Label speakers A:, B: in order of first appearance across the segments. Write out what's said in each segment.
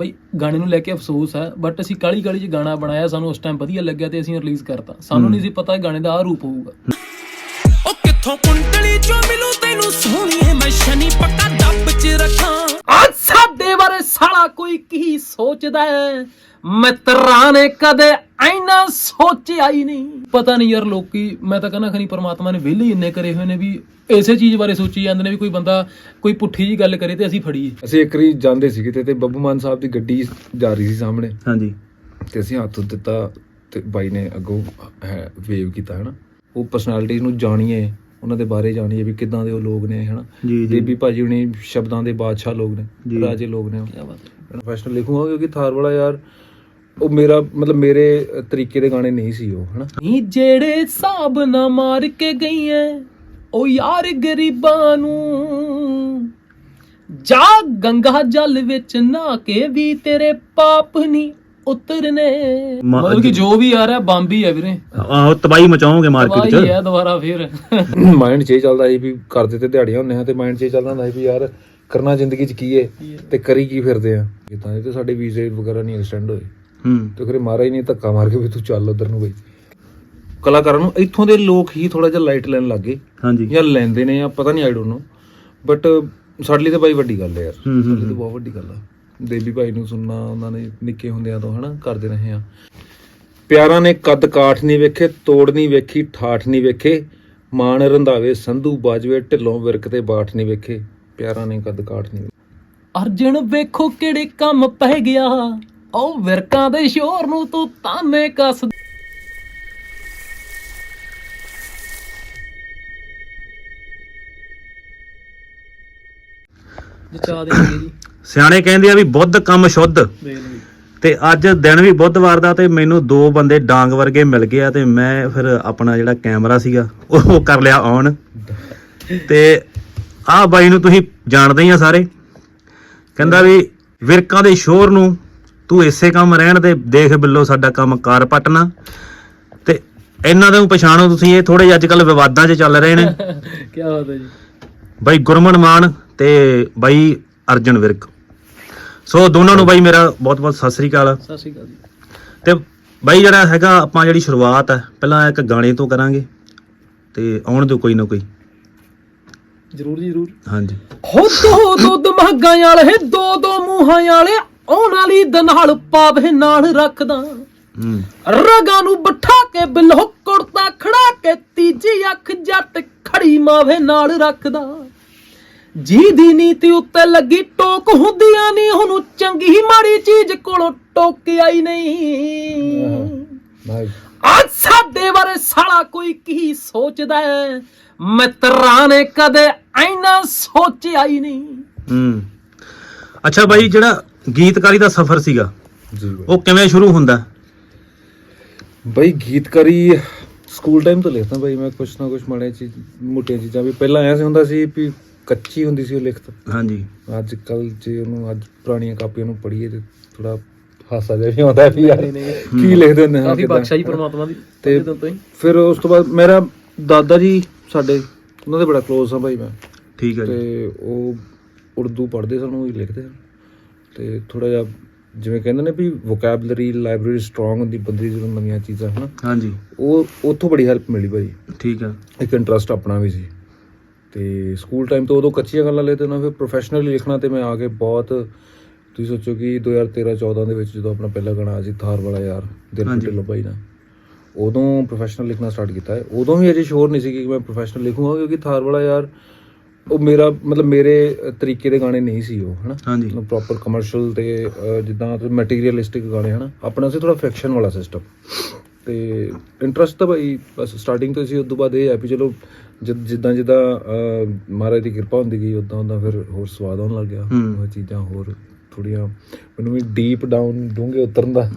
A: ਬਈ ਗਾਣੇ ਨੂੰ ਲੈ ਕੇ ਅਫਸੋਸ ਹੈ ਬਟ ਅਸੀਂ ਕਾਲੀ ਕਾਲੀ ਚ ਗਾਣਾ ਬਣਾਇਆ ਸਾਨੂੰ ਉਸ ਟਾਈਮ ਵਧੀਆ ਲੱਗਿਆ ਤੇ ਅਸੀਂ ਰਿਲੀਜ਼ ਕਰਤਾ। ਸਾਨੂੰ ਨਹੀਂ ਸੀ ਪਤਾ ਇਹ ਗਾਣੇ ਦਾ ਆ ਰੂਪ ਹੋਊਗਾ।
B: ਉਹ ਕਿੱਥੋਂ ਕੁੰਡਲੀ ਚੋਂ ਮਿਲੂ ਤੈਨੂੰ ਸੋਹਣੀਏ ਮੈਂ ਸ਼ਨੀ ਪੱਕਾ ਡੱਬ 'ਚ ਰੱਖਾਂ।
A: ਆ ਸਾਡੇ ਬਾਰੇ ਸਾਲਾ ਕੋਈ ਕੀ ਸੋਚਦਾ ਹੈ? ਮਿੱਤਰਾਂ ਨੇ ਕਦੇ ਐਨਾ ਸੋਚਿਆ ਹੀ ਨਹੀਂ। ਪਤਾ ਨਹੀਂ ਯਾਰ ਲੋਕੀ ਮੈਂ ਤਾਂ ਕਹਿੰਦਾ ਖਨੀ ਪਰਮਾਤਮਾ ਨੇ ਵਿਹਲੇ ਹੀ ਇੰਨੇ ਕਰੇ ਹੋਏ ਨੇ ਵੀ ਇਸੇ ਚੀਜ਼ ਬਾਰੇ ਸੋਚੀ ਜਾਂਦੇ ਨੇ ਵੀ ਕੋਈ ਬੰਦਾ ਕੋਈ ਪੁੱਠੀ ਜੀ ਗੱਲ ਕਰੇ ਤੇ ਅਸੀਂ ਫੜੀਏ।
C: ਅਸੀਂ ਇੱਕ ਵਾਰੀ ਜਾਂਦੇ ਸੀਗੇ ਤੇ ਤੇ ਬੱਬੂ ਮਾਨ ਸਾਹਿਬ ਦੀ ਗੱਡੀ ਜਾ ਰਹੀ ਸੀ ਸਾਹਮਣੇ।
D: ਹਾਂਜੀ।
C: ਤੇ ਅਸੀਂ ਹੱਥ ਦਿੱਤਾ ਤੇ ਬਾਈ ਨੇ ਅੱਗੋਂ ਹੈ ਵੇਵ ਕੀਤਾ ਹਨਾ। ਉਹ ਪਰਸਨੈਲਿਟੀ ਨੂੰ ਜਾਣੀਏ ਉਹਨਾਂ ਦੇ ਬਾਰੇ ਜਾਣੀਏ ਵੀ ਕਿੱਦਾਂ ਦੇ ਉਹ ਲੋਕ ਨੇ ਹਨਾ।
D: ਜੀ ਜੀ।
C: ਦੇਬੀ ਭਾਜੀ ਹੁਣੀ ਸ਼ਬਦਾਂ ਦੇ ਬਾਦਸ਼ਾਹ ਲੋਕ। ਨੇ ਰਾਜੇ ਲੋਕ ਨੇ
A: ਕੀ ਬਾਤ ਹੈ।
C: ਪ੍ਰੋਫੈਸ਼ਨਲ ਲਿਖੂਗਾ ਕਿਉਂਕਿ ਥਾਰ ਵਾਲਾ ਯਾਰ ਉਹ ਮੇਰਾ ਮਤਲਬ ਮੇਰੇ ਤਰੀਕੇ ਦੇ ਗਾਣੇ ਨਹੀਂ ਸੀ ਉਹ ਹਨਾ।
A: ਨੀ ਜਿਹੜੇ ਹਿਸਾਬ ਨਾ ਮਾਰ ਕੇ ਗਈ ਐ ਉਹ ਯਾਰ ਗਰੀਬਾਂ ਨੂੰ। ਜਾ ਗੰਗਾ ਜਲ ਵਿੱਚ ਨਾ ਕੇ ਵੀ ਤੇਰੇ ਪਾਪ ਨਹੀਂ ਉਤਰਨੇ।
D: ਮਾ-
A: ਮਤਲਬ ਕਿ ਜੋ ਵੀ ਆ ਰਿਹਾ ਬੰਬ ਹੀ ਹੈ ਵੀਰੇ।
D: ਆਹੋ ਤਬਾਈ ਮਚਾਓਗੇ ਮਾਰਕੀਟ
A: ਵਾਹੀ
D: 'ਚ?
A: ਹੈ ਦੁਬਾਰਾ ਫੇਰ।
C: ਮਾਈਂਡ 'ਚ ਇਹ ਚੱਲਦਾ ਸੀ ਵੀ ਕਰਦੇ ਤੇ ਦਿਹਾੜੀਆਂ ਹੁੰਦੇ ਆ ਤੇ ਮਾਈਂਡ 'ਚ ਇਹ ਚੱਲਦਾ ਹੁੰਦਾ ਸੀ ਵੀ ਯਾਰ ਕਰਨਾ ਜ਼ਿੰਦਗੀ 'ਚ ਕੀ ਏ ਤੇ ਕਰੀ ਕੀ ਫਿਰਦੇ ਆ। ਤਾਂ ਇਹ ਤੇ ਸਾਡੇ ਵੀਜ਼ੇ ਵਗੈਰਾ ਨਹੀਂ ਐਕਸਟੈਂਡ ਹੋਏ।
D: ਹੂੰ।
C: ਤੇ ਕਰੇ ਮਾਰਾ ਹੀ ਨਹੀਂ ਧੱਕਾ ਮਾਰ ਕੇ ਵੀ ਤੂੰ ਚੱਲ ਉਧਰ ਨੂੰ ਬਈ। ਕਲਾਕਾਰਾਂ ਨੂੰ ਇੱਥੋਂ ਦੇ ਲੋਕ ਹੀ ਥੋੜਾ ਜਿਹਾ ਲਾਈਟ ਲੈਣ ਲੱਗੇ
D: ਹਾਂਜੀ।
C: ਜਾਂ ਲੈਂਦੇ ਨੇ ਜਾਂ ਪਤਾ ਨਹੀਂ ਆਈ ਡੋਨਟ ਨੋ ਬਟ ਸਾਡੇ ਲਈ ਤਾਂ ਬਾਈ ਵੱਡੀ ਗੱਲ ਹੈ ਯਾਰ।
D: ਹੂੰ, ਹੂੰ,
C: ਸਾਡੇ ਲਈ ਤਾਂ ਬਹੁਤ ਵੱਡੀ ਗੱਲ ਆ। ਦੇਵੀ ਭਾਈ ਨੂੰ ਸੁਣਨਾ ਉਹਨਾਂ ਨੇ ਨਿੱਕੇ ਹੁੰਦਿਆਂ ਤੋਂ ਹਨਾ ਕਰਦੇ ਰਹੇ ਆ। ਪਿਆਰਾਂ ਨੇ ਕੱਦ ਕਾਠ ਨਹੀਂ ਵੇਖੇ ਤੋੜ ਨਹੀਂ ਵੇਖੀ ਠਾਠ ਨਹੀਂ ਵੇਖੇ। ਮਾਨ ਰੰਧਾਵੇ ਸੰਧੂ ਬਾਜਵੇ ਢਿੱਲੋਂ ਵਿਰਕ ਤੇ ਬਾਠ ਨਹੀਂ ਵੇਖੇ। ਪਿਆਰਾਂ ਨੇ ਕੱਦ ਕਾਠ ਨਹੀਂ
A: ਅਰਜਨ ਵੇਖੋ ਕਿਹੜੇ ਕੰਮ ਪੈ ਗਿਆ। ਉਹ ਵਿਰਕਾਂ ਦੇ ਸ਼ੋਰ ਨੂੰ ਤੂੰ ਤਾਨੇ ਕੱਸ ਜਿਚਾ ਦੇ ਜੀ
D: ਸਿਆਣੇ ਕਹਿੰਦੇ ਆ ਵੀ ਬੁੱਧ ਕੰਮ ਸ਼ੁੱਧ। ਤੇ ਅੱਜ ਦਿਨ ਵੀ ਬੁੱਧਵਾਰ ਦਾ ਤੇ ਮੈਨੂੰ ਦੋ ਬੰਦੇ ਡਾਂਗ ਵਰਗੇ ਮਿਲ ਗਏ ਆ ਤੇ ਮੈਂ ਫਿਰ ਆਪਣਾ ਜਿਹੜਾ ਕੈਮਰਾ ਸੀਗਾ ਉਹ ਕਰ ਲਿਆ ਔਨ ਤੇ ਆਹ ਬਾਈ ਨੂੰ ਤੁਸੀਂ ਜਾਣਦੇ ਹੀ ਆ ਸਾਰੇ। ਕਹਿੰਦਾ ਵੀ ਵਿਰਕਾਂ ਦੇ ਸ਼ੋਰ ਨੂੰ ਤੂੰ ਇਸੇ ਕੰਮ ਰਹਿਣ ਦੇ ਦੇਖ ਬਿੱਲੋ ਸਾਡਾ ਕੰਮ ਕਾਰ ਪਟਣਾ ਤੇ ਇਹਨਾਂ ਨੂੰ ਪਛਾਣੋ ਤੁਸੀਂ ਇਹ ਥੋੜੇ ਅੱਜ ਕੱਲ ਵਿਵਾਦਾਂ 'ਚ ਚੱਲ ਰਹੇ ਨੇ।
A: ਕੀ ਬਾਤ ਹੈ ਜੀ।
D: ਬਾਈ ਗੁਰਮਨ ਮਾਨ ਤੇ ਬਾਈ ਅਰਜਨ ਵਿਰਕ। ਸੋ ਦੋਨਾਂ ਨੂੰ ਬਾਈ ਮੇਰਾ ਬਹੁਤ ਬਹੁਤ ਸਤਿ ਸ੍ਰੀ ਅਕਾਲ।
A: ਸਤਿ ਸ਼੍ਰੀ ਅਕਾਲ ਜੀ।
D: ਤੇ ਬਾਈ ਜਿਹੜਾ ਹੈਗਾ ਆਪਾਂ ਜਿਹੜੀ ਸ਼ੁਰੂਆਤ ਹੈ ਪਹਿਲਾਂ ਇੱਕ ਗਾਣੇ ਤੋਂ ਕਰਾਂਗੇ ਤੇ ਆਉਣ ਦਿਓ ਕੋਈ ਨਾ ਕੋਈ।
A: ਜਰੂਰ ਜੀ ਜਰੂਰ।
D: ਹਾਂਜੀ।
A: ਹੋ ਦੋ ਦੋ ਦਿਮਾਗਾਂ ਵਾਲੇ ਦੋ ਦੋ ਮੂੰਹਾਂ ਵਾਲੇ ਆਉਣ ਵਾਲੀ ਦੇ ਨਾਲ ਪਾਵੇ ਨਾਲ ਰੱਖਦਾ।
D: ਹੂੰ।
A: ਰਗਾਂ ਨੂੰ ਬਿਠਾ ਕੇ ਬਿਲੋ ਕੁੜਤਾ ਖੜਾ ਕੇ ਤੀਜੀ ਅੱਖ ਜੱਟ ਖੜੀ ਮਾਵੇ ਨਾਲ ਰੱਖਦਾ। ਜੀ ਦੀ ਨੀਤੀ ਉੱਤੇ ਲੱਗੀ ਟੋਕ ਹੁੰਦੀਆਂ ਨਹੀਂ ਉਹਨੂੰ ਚੰਗੀ ਮਾੜੀ ਚੀਜ਼ ਕੋਲੋਂ ਟੋਕਿਆ ਹੀ ਨਹੀਂ
C: ਨਾਈਸ
A: ਅੱਜ ਸਾਡੇ ਬਾਰੇ ਸਾਲਾ ਕੋਈ ਕੀ ਸੋਚਦਾ ਹੈ? ਮਿੱਤਰਾਂ ਨੇ ਕਦੇ ਐਨਾ ਸੋਚਿਆ ਹੀ ਨਹੀਂ।
D: ਹੂੰ। ਅੱਛਾ ਬਾਈ ਜਿਹੜਾ ਗੀਤਕਾਰੀ ਦਾ ਸਫ਼ਰ ਸੀਗਾ।
C: ਜੀ ਬਾਈ
D: ਉਹ ਕਿਵੇਂ ਸ਼ੁਰੂ ਹੁੰਦਾ?
C: ਬਈ ਗੀਤਕਾਰੀ ਸਕੂਲ ਟਾਈਮ ਤੋਂ ਲਿਖਦਾ ਬਈ ਮੈਂ ਕੁਛ ਨਾ ਕੁਛ ਮਾੜੇ ਚੀਜ਼ ਮੋਟੀਆਂ ਚੀਜ਼ਾਂ ਵੀ। ਪਹਿਲਾਂ ਐਂ ਸੀ ਹੁੰਦਾ ਸੀ ਵੀ ਕੱਚੀ ਹੁੰਦੀ ਸੀ ਉਹ ਲਿਖਤ।
D: ਹਾਂਜੀ।
C: ਅੱਜ ਕੱਲ ਜੇ ਉਹਨੂੰ ਅੱਜ ਪੁਰਾਣੀਆਂ ਕਾਪੀਆਂ ਨੂੰ ਪੜ੍ਹੀਏ ਤੇ ਥੋੜਾ ਹਾਸਾ ਜਿਹਾ ਵੀ ਆਉਂਦਾ ਵੀ ਯਾਰ। ਕੀ ਲਿਖਦੇ ਹੁੰਦੇ ਹਾਂ
A: ਕਾਫੀ
C: ਕਿੱਦਾਂ।
A: ਬਖਸ਼ਾ ਜੀ ਪਰਮਾਤਮਾ ਦੀ
C: ਤੇ
A: ਤੇ ਤੋਂ ਹੀ।
C: ਫਿਰ ਉਸ ਤੋਂ ਬਾਅਦ ਮੇਰਾ ਦਾਦਾ ਜੀ ਸਾਡੇ ਉਹਨਾਂ ਦੇ ਬੜਾ ক্লোਜ਼ ਆ ਭਾਈ ਮੈਂ।
D: ਠੀਕ ਹੈ ਜੀ।
C: ਤੇ ਉਹ ਉਰਦੂ ਪੜ੍ਹਦੇ ਸਨ ਉਹ ਹੀ ਲਿਖਦੇ ਸਨ। ਤੇ ਥੋੜਾ ਜਿਹਾ ਜਿਵੇਂ ਕਹਿੰਦੇ ਨੇ ਵੀ ਵੋਕੈਬਲਰੀ ਲਾਇਬ੍ਰੇਰੀ ਸਟਰੋਂਗ ਹੁੰਦੀ ਬੰਦੇ ਦੀ ਜਦੋਂ ਨਵੀਆਂ ਚੀਜ਼ਾਂ ਹਨਾ?
D: ਹਾਂਜੀ।
C: ਉਹ ਉੱਥੋਂ ਬੜੀ ਹੈਲਪ ਮਿਲੀ ਭਾਈ
D: ਠੀਕ ਹੈ
C: ਇੱਕ ਇੰਟਰਸਟ ਆਪਣਾ ਵੀ ਸੀ। ਤੇ ਸਕੂਲ ਟਾਈਮ ਤੋਂ ਉਦੋਂ ਕੱਚੀਆਂ ਗੱਲਾਂ ਲੈ ਤੇ ਨਾ ਫਿਰ ਪ੍ਰੋਫੈਸ਼ਨਲੀ ਲਿਖਣਾ ਤੇ ਮੈਂ ਆ ਕੇ ਬਹੁਤ ਤੁਸੀਂ ਸੋਚੋ ਕਿ 2013 14 ਦੇ ਵਿੱਚ ਜਦੋਂ ਆਪਣਾ ਪਹਿਲਾ ਗਾਣਾ ਆਇਆ ਸੀ ਥਾਰ ਵਾਲਾ ਯਾਰ ਦਿਲ। ਢਿੱਲੋਂ ਭਾਈ ਦਾ। ਉਦੋਂ ਪ੍ਰੋਫੈਸ਼ਨਲ ਲਿਖਣਾ ਸਟਾਰਟ ਕੀਤਾ ਹੈ। ਉਦੋਂ ਵੀ ਅਜੇ ਸ਼ੋਰ ਨਹੀਂ ਸੀ ਕਿ ਮੈਂ ਪ੍ਰੋਫੈਸ਼ਨਲ ਲਿਖੂੰਗਾ ਕਿਉਂਕਿ ਥਾਰ ਵਾਲਾ ਯਾਰ ਉਹ ਮੇਰਾ ਮਤਲਬ ਮੇਰੇ ਤਰੀਕੇ ਦੇ ਗਾਣੇ ਨਹੀਂ ਸੀ ਉਹ ਹਨਾ?
D: ਹਾਂਜੀ।
C: ਮਤਲਬ ਪ੍ਰੋਪਰ ਕਮਰਸ਼ੀਅਲ ਤੇ ਅਹ, ਜਿੱਦਾਂ ਮਟੀਰੀਅਲਿਸਟਿਕ ਗਾਣੇ ਹਨਾ? ਆਪਣਾ ਸੀ ਥੋੜਾ ਫਿਕਸ਼ਨ ਵਾਲਾ ਸਿਸਟਮ ਤੇ ਇੰਟਰਸਟ ਤਾਂ ਭਾਈ ਬਸ ਸਟਾਰਟਿੰਗ ਤੋਂ ਸੀ ਉਸ ਤੋਂ ਬਾਅਦ ਇਹ ਹੈ ਵੀ ਚਲੋ ਜਿ- ਜਿੱਦਾਂ ਜਿੱਦਾਂ ਅਹ, ਮਹਾਰਾਜ ਦੀ ਕਿਰਪਾ ਹੁੰਦੀ ਗਈ ਉਦਾਂ ਉਦਾਂ ਫਿਰ ਹੋਰ ਸਵਾਦ ਆਉਣ ਲੱਗ ਗਿਆ।
D: ਹੂੰ।
C: ਉਹ ਚੀਜ਼ਾਂ ਹੋਰ ਥੋੜੀਆਂ ਮੈਨੂੰ ਵੀ ਡੀਪ ਡਾਊਨ ਡੂੰਘੇ ਉਤਰਨ ਦਾ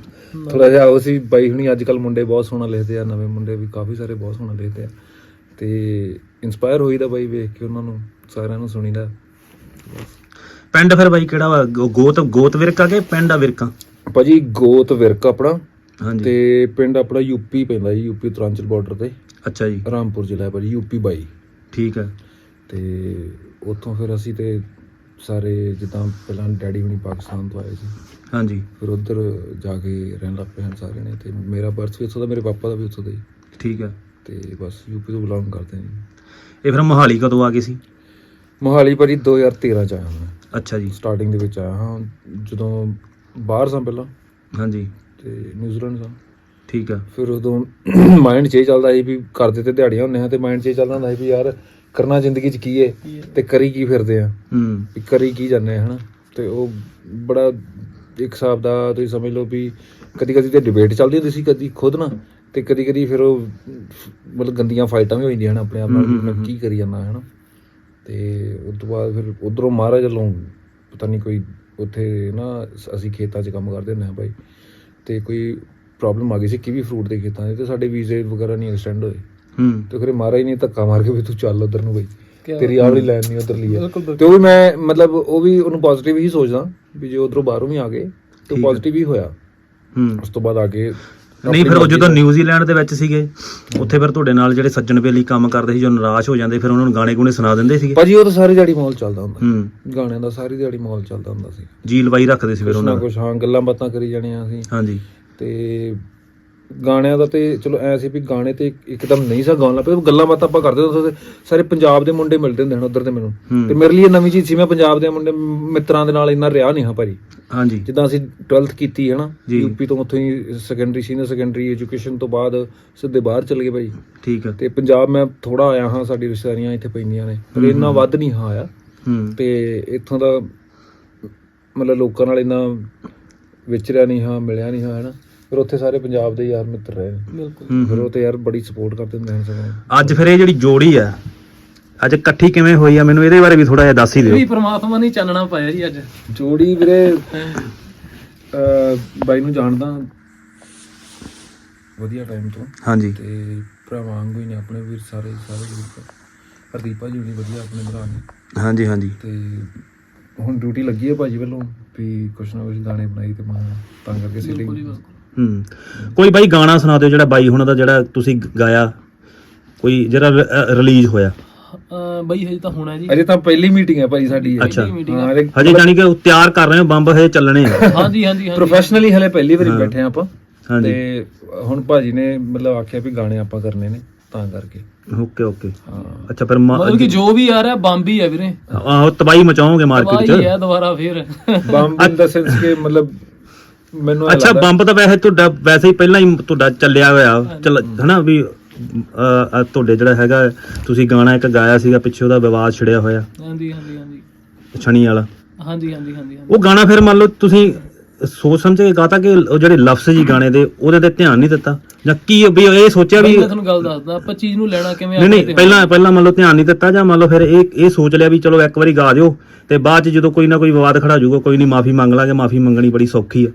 C: ਥੋੜਾ ਜਿਹਾ ਉਹ ਸੀ। ਬਾਈ ਹੁਣੀ ਅੱਜ ਕੱਲ ਮੁੰਡੇ ਬਹੁਤ ਸੋਹਣਾ ਲਿਖਦੇ ਆ ਨਵੇਂ ਮੁੰਡੇ ਵੀ ਕਾਫੀ ਸਾਰੇ ਬਹੁਤ ਸੋਹਣਾ ਲਿਖਦੇ ਆ। ਤੇ ਇਨਸਪਾਇਰ ਹੋਈਦਾ ਬਾਈ ਵੇਖ ਕੇ ਉਹਨਾਂ ਨੂੰ ਸਾਰਿਆਂ ਨੂੰ ਸੁਣੀਦਾ।
D: ਪਿੰਡ ਫਿਰ ਬਾਈ ਕਿਹੜਾ ਵਾ? ਗੋ- ਗੋਤ ਗੋਤ ਵਿਰਕਾ ਕਿ ਪਿੰਡ ਆ ਵਿਰਕਾ?
C: ਭਾਜੀ ਗੋਤ ਵਿਰਕ ਆਪਣਾ
D: ਹਾਂਜੀ।
C: ਤੇ ਪਿੰਡ ਆਪਣਾ ਯੂਪੀ ਪੈਂਦਾ ਜੀ ਯੂਪੀ ਉਤਰਾਂਚਲ ਬਾਰਡਰ ਤੇ।
D: ਅੱਛਾ ਜੀ।
C: ਰਾਮਪੁਰ ਜ਼ਿਲ੍ਹਾ ਹੈ ਭਾਜੀ ਯੂਪੀ 22
D: ਠੀਕ ਹੈ।
C: ਤੇ ਉੱਥੋਂ ਫਿਰ ਅਸੀਂ ਤੇ ਸਾਰੇ ਜਿੱਦਾਂ ਪਹਿਲਾਂ ਡੈਡੀ ਹੁਣੀ ਪਾਕਿਸਤਾਨ ਤੋਂ ਆਏ ਸੀ।
D: ਹਾਂਜੀ।
C: ਫਿਰ ਉਧਰ ਜਾ ਕੇ ਰਹਿਣ ਲੱਗ ਪਏ ਹਨ ਸਾਰੇ ਨੇ ਤੇ ਮੇਰਾ ਬਰਥ ਵੀ ਉੱਥੋਂ ਦਾ ਮੇਰੇ ਪਾਪਾ ਦਾ ਵੀ ਉੱਥੋਂ ਦਾ ਹੀ।
D: ਠੀਕ ਹੈ।
C: ਤੇ ਬਸ ਯੂਪੀ ਤੋਂ ਬਿਲੋਂਗ ਕਰਦੇ ਨੇ।
D: ਇਹ ਫਿਰ ਮੋਹਾਲੀ ਕਦੋਂ ਆ ਗਏ ਸੀ?
C: ਮੋਹਾਲੀ ਭਾਜੀ 2013 ਚ ਆਇਆ ਮੈਂ।
D: ਅੱਛਾ ਜੀ।
C: ਸਟਾਰਟਿੰਗ ਦੇ ਵਿੱਚ ਆਇਆ ਹਾਂ ਜਦੋਂ ਬਾਹਰ ਸਾਂ ਪਹਿਲਾਂ।
D: ਹਾਂਜੀ।
C: ਤੇ ਨਿਊਜ਼ੀਲੈਂਡ ਸਾਂ।
D: ਠੀਕ ਹੈ
C: ਫਿਰ ਉਦੋਂ ਮਾਈਂਡ 'ਚ ਇਹ ਚੱਲਦਾ ਸੀ ਵੀ ਕਰਦੇ ਤੇ ਦਿਹਾੜੀਆਂ ਹੁੰਨੇ ਆ ਤੇ ਮਾਈਂਡ 'ਚ ਇਹ ਚੱਲਦਾ ਹੁੰਦਾ ਸੀ ਵੀ ਯਾਰ ਕਰਨਾ ਜ਼ਿੰਦਗੀ 'ਚ ਕੀ ਏ ਤੇ ਕਰੀ ਕੀ ਫਿਰਦੇ ਆ।
D: ਹੂੰ।
C: ਵੀ ਕਰੀ ਕੀ ਜਾਂਦੇ ਆ ਹਨਾ? ਤੇ ਉਹ ਬੜਾ ਇੱਕ ਹਿਸਾਬ ਦਾ ਤੁਸੀਂ ਸਮਝ ਲਓ ਵੀ ਕਦੀ ਕਦੀ ਤੇ ਡਿਬੇਟ ਚੱਲਦੀ ਹੁੰਦੀ ਸੀ ਕਦੀ ਖੁਦ ਨਾ। ਤੇ ਕਦੀ ਕਦੀ ਫਿਰ ਉਹ ਮਤਲਬ ਗੰਦੀਆਂ ਫਾਈਟਾਂ ਵੀ ਹੋ ਜਾਂਦੀਆਂ ਹਨ ਆਪਣੇ ਆਪ ਨਾਲ ਮੈਂ ਕੀ ਕਰੀ ਜਾਂਦਾ ਹਨਾ? ਤੇ ਉਸ ਤੋਂ ਬਾਅਦ ਫਿਰ ਉਧਰੋਂ ਮਹਾਰਾਜ ਵੱਲੋਂ ਪਤਾ ਨਹੀਂ ਕੋਈ ਉੱਥੇ ਨਾ ਅਸੀਂ ਖੇਤਾਂ 'ਚ ਕੰਮ ਕਰਦੇ ਹੁੰਦੇ ਹਾਂ ਭਾਈ ਤੇ ਕੋਈ ਪ੍ਰੋਬਲਮ ਆ ਗਈ ਸੀ ਕਿਵੀ ਫਰੂਟ ਦੇ ਖੇਤਾਂ 'ਚ ਤੇ ਸਾਡੇ ਵੀਜ਼ੇ ਵਗੈਰਾ ਨਹੀਂ ਐਕਸਟੈਂਡ ਹੋਏ।
D: ਹੂੰ।
C: ਤੇ ਫਿਰ ਮਹਾਰਾਜ ਨੇ ਧੱਕਾ ਮਾਰ ਕੇ ਵੀ ਤੂੰ ਚੱਲ ਉਧਰ ਨੂੰ ਬਈ
A: ਕਿਆ
C: ਤੇਰੀ ਆਵਲੀ ਲਾਈਨ ਨਹੀਂ ਉਧਰ ਲਈ ਹੈ। ਤੇ ਉਹ ਵੀ ਮੈਂ ਮਤਲਬ ਉਹ ਵੀ ਉਹਨੂੰ ਪੋਜ਼ਿਟਿਵ ਹੀ ਸੋਚਦਾ ਵੀ ਜੇ ਉਧਰੋਂ ਬਾਹਰੋਂ ਵੀ ਆ ਗਏ ਤੇ। ਪੋਜ਼ਿਟਿਵ ਹੀ ਹੋਇਆ।
D: ਹੂੰ।
C: ਉਸ ਤੋਂ ਬਾਅਦ ਆ ਕੇ
D: ਨਹੀਂ ਫਿਰ ਉਹ ਜਦੋਂ ਨਿਊਜ਼ੀਲੈਂਡ ਦੇ ਵਿੱਚ ਸੀਗੇ ਉੱਥੇ ਫਿਰ ਤੁਹਾਡੇ ਨਾਲ ਜਿਹੜੇ ਸੱਜਣ ਬੇਲੀ ਕੰਮ ਕਰਦੇ ਸੀ ਜੋ ਨਿਰਾਸ਼ ਹੋ ਜਾਂਦੇ ਫਿਰ ਉਹਨਾਂ ਨੂੰ ਗਾਣੇ ਗੁਣੇ ਸੁਣਾ ਦਿੰਦੇ ਸੀਗੇ?
C: ਭਾਜੀ ਉਹ ਤਾਂ ਸਾਰੀ ਦਿਹਾੜੀ ਮਾਹੌਲ ਚੱਲਦਾ ਹੁੰਦਾ।
D: ਹੂੰ।
C: ਗਾਣਿਆਂ ਦਾ ਸਾਰੀ ਦਿਹਾੜੀ ਮਾਹੌਲ ਚੱਲਦਾ ਹੁੰਦਾ ਸੀ।
D: ਜੀ ਲਵਾਈ ਰੱਖਦੇ ਸੀ ਫਿਰ ਉਹਨਾਂ
C: ਨਾ
D: ਦਾ।
C: ਕੁਛ ਹਾਂ ਗੱਲਾਂ ਬਾਤਾਂ ਕਰੀ ਜਾਣੀਆਂ ਸੀ।
D: ਹਾਂਜੀ।
C: ਤੇ ਗਾਣਿਆਂ ਦਾ ਤੇ ਚਲੋ ਐ ਸੀ ਵੀ ਗਾਣੇ ਤੇ ਇੱਕਦਮ ਨਹੀਂ ਸਾ ਗਾਉਣ ਲੱਗ ਪਏ ਗੱਲਾਂ ਬਾਤਾਂ ਆਪਾਂ ਕਰਦੇ ਹੁੰਦੇ ਸਾਰੇ ਪੰਜਾਬ ਦੇ ਮੁੰਡੇ ਮਿਲਦੇ ਹੁੰਦੇ ਹਨ ਉਧਰ ਤੇ ਮੈਨੂੰ। ਤੇ ਮੇਰੇ ਲਈ ਨਵੀਂ ਚੀਜ਼ ਸੀ ਮੈਂ ਪੰਜਾਬ ਦੇ ਮੁੰਡੇ ਮਿੱਤਰਾਂ ਦੇ ਨਾਲ ਇੰਨਾ ਰਿਹਾ ਨਹੀਂ ਹਾਂ ਭਾਜੀ।
D: ਹਾਂਜੀ।
C: ਜਿੱਦਾਂ ਅਸੀਂ 12th ਕੀਤੀ ਹੈ ਨਾ। ਯੂਪੀ ਤੋਂ ਉੱਥੋਂ ਹੀ ਸੈਕੰਡਰੀ ਸੀਨੀਅਰ ਸੈਕੰਡਰੀ ਐਜੂਕੇਸ਼ਨ ਤੋਂ ਬਾਅਦ ਸਿੱਧੇ ਬਾਹਰ ਚਲੇ ਗਏ ਭਾਈ
D: ਠੀਕ ਹੈ।
C: ਤੇ ਪੰਜਾਬ ਮੈਂ ਥੋੜਾ ਆਇਆ ਹਾਂ ਸਾਡੀ ਰਿਸ਼ਤੇਦਾਰੀਆਂ ਇੱਥੇ ਪੈਂਦੀਆਂ ਨੇ ਪਰ ਇੰਨਾ ਵੱਧ ਨਹੀਂ ਹਾਂ ਆਇਆ।
D: ਹੂੰ।
C: ਤੇ ਇੱਥੋਂ ਦਾ ਮਤਲਬ ਲੋਕਾਂ ਨਾਲ ਇੰਨਾ ਵਿਚਰਿਆ ਨਹੀਂ ਹਾਂ ਮਿਲਿਆ ਨਹੀਂ ਹਾਂ ਹਨਾ ਫਿਰ ਉੱਥੇ ਸਾਰੇ ਪੰਜਾਬ ਦੇ ਯਾਰ ਮਿੱਤਰ ਰਹੇ ਨੇ।
A: ਬਿਲਕੁਲ।
C: ਫਿਰ। ਉਹ ਤੇ ਯਾਰ ਬੜੀ ਸਪੋਰਟ ਕਰਦੇ ਹੁੰਦੇ ਨੇ ਸਗੋਂ।
D: ਅੱਜ ਫਿਰ ਇਹ ਜਿਹੜੀ ਜੋੜੀ ਆ ਅੱਜ ਇਕੱਠੀ ਕਿਵੇਂ ਹੋਈ ਆ? ਮੈਨੂੰ ਇਹਦੇ ਬਾਰੇ ਵੀ ਥੋੜਾ ਜਿਹਾ ਦੱਸ ਹੀ
A: ਇਹ
D: ਦਿਓ।
A: ਵੀ ਪ੍ਰਮਾਤਮਾ ਨੇ ਚਾਨਣਾ ਪਾਇਆ ਜੀ ਅੱਜ।
C: ਜੋੜੀ ਵੀਰੇ ਅਹ ਬਾਈ ਨੂੰ ਜਾਣਦਾ ਵਧੀਆ ਟਾਈਮ ਤੋਂ।
D: ਹਾਂਜੀ।
C: ਤੇ ਭਰਾਵਾਂ ਵਾਂਗੂ ਹੀ ਨੇ ਆਪਣੇ ਵੀਰ ਸਾਰੇ ਸਾਰੇ ਗਰੁੱਪ ਹਰਦੀਪਾ ਜੀ ਵੀ ਵਧੀਆ ਆਪਣੇ ਭਰਾ ਨੇ।
D: ਹਾਂਜੀ ਹਾਂਜੀ।
C: ਤੇ ਹੁਣ ਡਿਊਟੀ ਲੱਗੀ ਹੈ ਭਾਜੀ ਵੱਲੋਂ ਵੀ ਕੁਛ ਨਾ ਕੁਛ ਦਾਣੇ ਬਣਾਈ ਤੇ ਮੈਂ ਤਾਂ ਕਰਕੇ ਸਿੱਧੀ
D: ਹੂੰ। ਕੋਈ ਬਾਈ ਗਾਣਾ ਸੁਣਾ ਦਿਓ ਜਿਹੜਾ ਬਾਈ ਹੁਣਾਂ ਦਾ ਜਿਹੜਾ ਤੁਸੀਂ ਗਾਇਆ। ਕੋਈ ਜਿਹੜਾ ਰਿਲੀਜ਼ ਹੋਇਆ।
A: ਅਹ ਬਈ ਹਜੇ ਤਾਂ ਹੋਣਾ ਜੀ।
C: ਅਜੇ ਤਾਂ ਪਹਿਲੀ ਮੀਟਿੰਗ ਹੈ ਭਾਜੀ ਸਾਡੀ ਇਹ।
D: ਅੱਛਾ।
A: meeting
C: ਹਾਂ ਅਜੇ
D: ਹਜੇ ਜਾਨੀ ਕਿ ਉਹ ਤਿਆਰ ਕਰ ਰਹੇ ਹੋ ਬੰਬ ਹਜੇ ਚੱਲਣੇ ਆ।
A: ਹਾਂਜੀ ਹਾਂਜੀ ਹਾਂਜੀ।
C: ਪ੍ਰੋਫੈਸ਼ਨਲੀ ਹਲੇ ਪਹਿਲੀ ਵਾਰੀ ਬੈਠੇ ਆਪਾਂ।
D: ਹਾਂਜੀ।
C: ਤੇ ਹੁਣ ਭਾਜੀ ਨੇ ਮਤਲਬ ਆਖਿਆ ਵੀ ਗਾਣੇ ਆਪਾਂ ਕਰਨੇ ਨੇ ਤਾਂ ਕਰਕੇ।
D: Okay okay.
C: ਹਾਂ।
D: ਅੱਛਾ ਫਿਰ ਮ-
A: ਮਤਲਬ ਕਿ ਜੋ ਵੀ ਆ ਰਿਹਾ ਬੰਬ ਹੀ ਹੈ ਵੀਰੇ।
D: ਆਹੋ ਤਬਾਈ ਮਚਾਓਗੇ ਮਾਰਕੀਟ 'ਚ।
A: ਹੈ ਦੁਬਾਰਾ ਫੇਰ।
C: ਬੰਬ ਇਨ ਦਾ ਸੈਂਸ ਕਿ ਮਤਲਬ ਮੈਨੂੰ ਇਹ
D: ਅੱਛਾ
C: ਲੱਗਦਾ-
D: ਬੰਬ ਤਾਂ ਵੈਸੇ ਤੁਹਾਡਾ ਵੈਸੇ ਹੀ ਪਹਿਲਾਂ ਹੀ ਤੁਹਾਡਾ ਚੱਲਿਆ ਹੋਇਆ। ਚੱਲ ਹਨਾ ਵੀ ਅ, ਅ, ਤੁਹਾਡੇ ਜਿਹੜਾ ਹੈਗਾ ਤੁਸੀਂ ਗਾਣਾ ਇੱਕ ਗਾਇਆ ਸੀਗਾ ਪਿੱਛੇ ਉਹਦਾ ਵਿਵਾਦ ਛਿੜਿਆ ਹੋਇਆ।
A: ਹਾਂਜੀ ਹਾਂਜੀ ਹਾਂਜੀ।
D: ਛਣੀ ਵਾਲਾ।
A: ਹਾਂਜੀ ਹਾਂਜੀ ਹਾਂਜੀ ਹਾਂਜੀ।
D: ਉਹ ਗਾਣਾ ਫਿਰ ਮੰਨ ਲਓ ਤੁਸੀਂ ਸੋਚ ਸਮਝ ਕੇ ਗਾਤਾ ਕਿ ਉਹ ਜਿਹੜੇ ਲਫ਼ਜ਼ ਜੀ ਗਾਣੇ ਦੇ ਉਹਦੇ ਤੇ ਧਿਆਨ ਨਹੀਂ ਦਿੱਤਾ? ਜਾਂ ਕੀ ਵੀ ਇਹ ਸੋਚਿਆ ਵੀ
A: ਮੈਂ ਤੁਹਾਨੂੰ ਗੱਲ ਦੱਸਦਾ ਆਪਾਂ ਚੀਜ਼ ਨੂੰ ਲੈਣਾ ਕਿਵੇਂ
D: ਨਹੀਂ
A: ਆਪਣੇ
D: ਨਹੀਂ
A: ਤੇ
D: ਪਹਿਲਾਂ ਪਹਿਲਾਂ ਮੰਨ ਲਓ ਧਿਆਨ ਨਹੀਂ ਦਿੱਤਾ ਜਾਂ ਮੰਨ ਲਓ ਫਿਰ ਇਹ ਇਹ ਸੋਚ ਲਿਆ ਵੀ ਚਲੋ ਇੱਕ ਵਾਰੀ ਗਾ ਦਿਓ ਤੇ ਬਾਅਦ ਚ ਜਦੋਂ ਕੋਈ ਨਾ ਕੋਈ ਵਿਵਾਦ ਖੜਾ ਜਾਊਗਾ ਕੋਈ ਨਹੀਂ ਮਾਫੀ ਮੰਗ ਲਾਂਗੇ ਮਾਫੀ ਮੰਗਣੀ ਬੜੀ ਸੌਖੀ ਆ।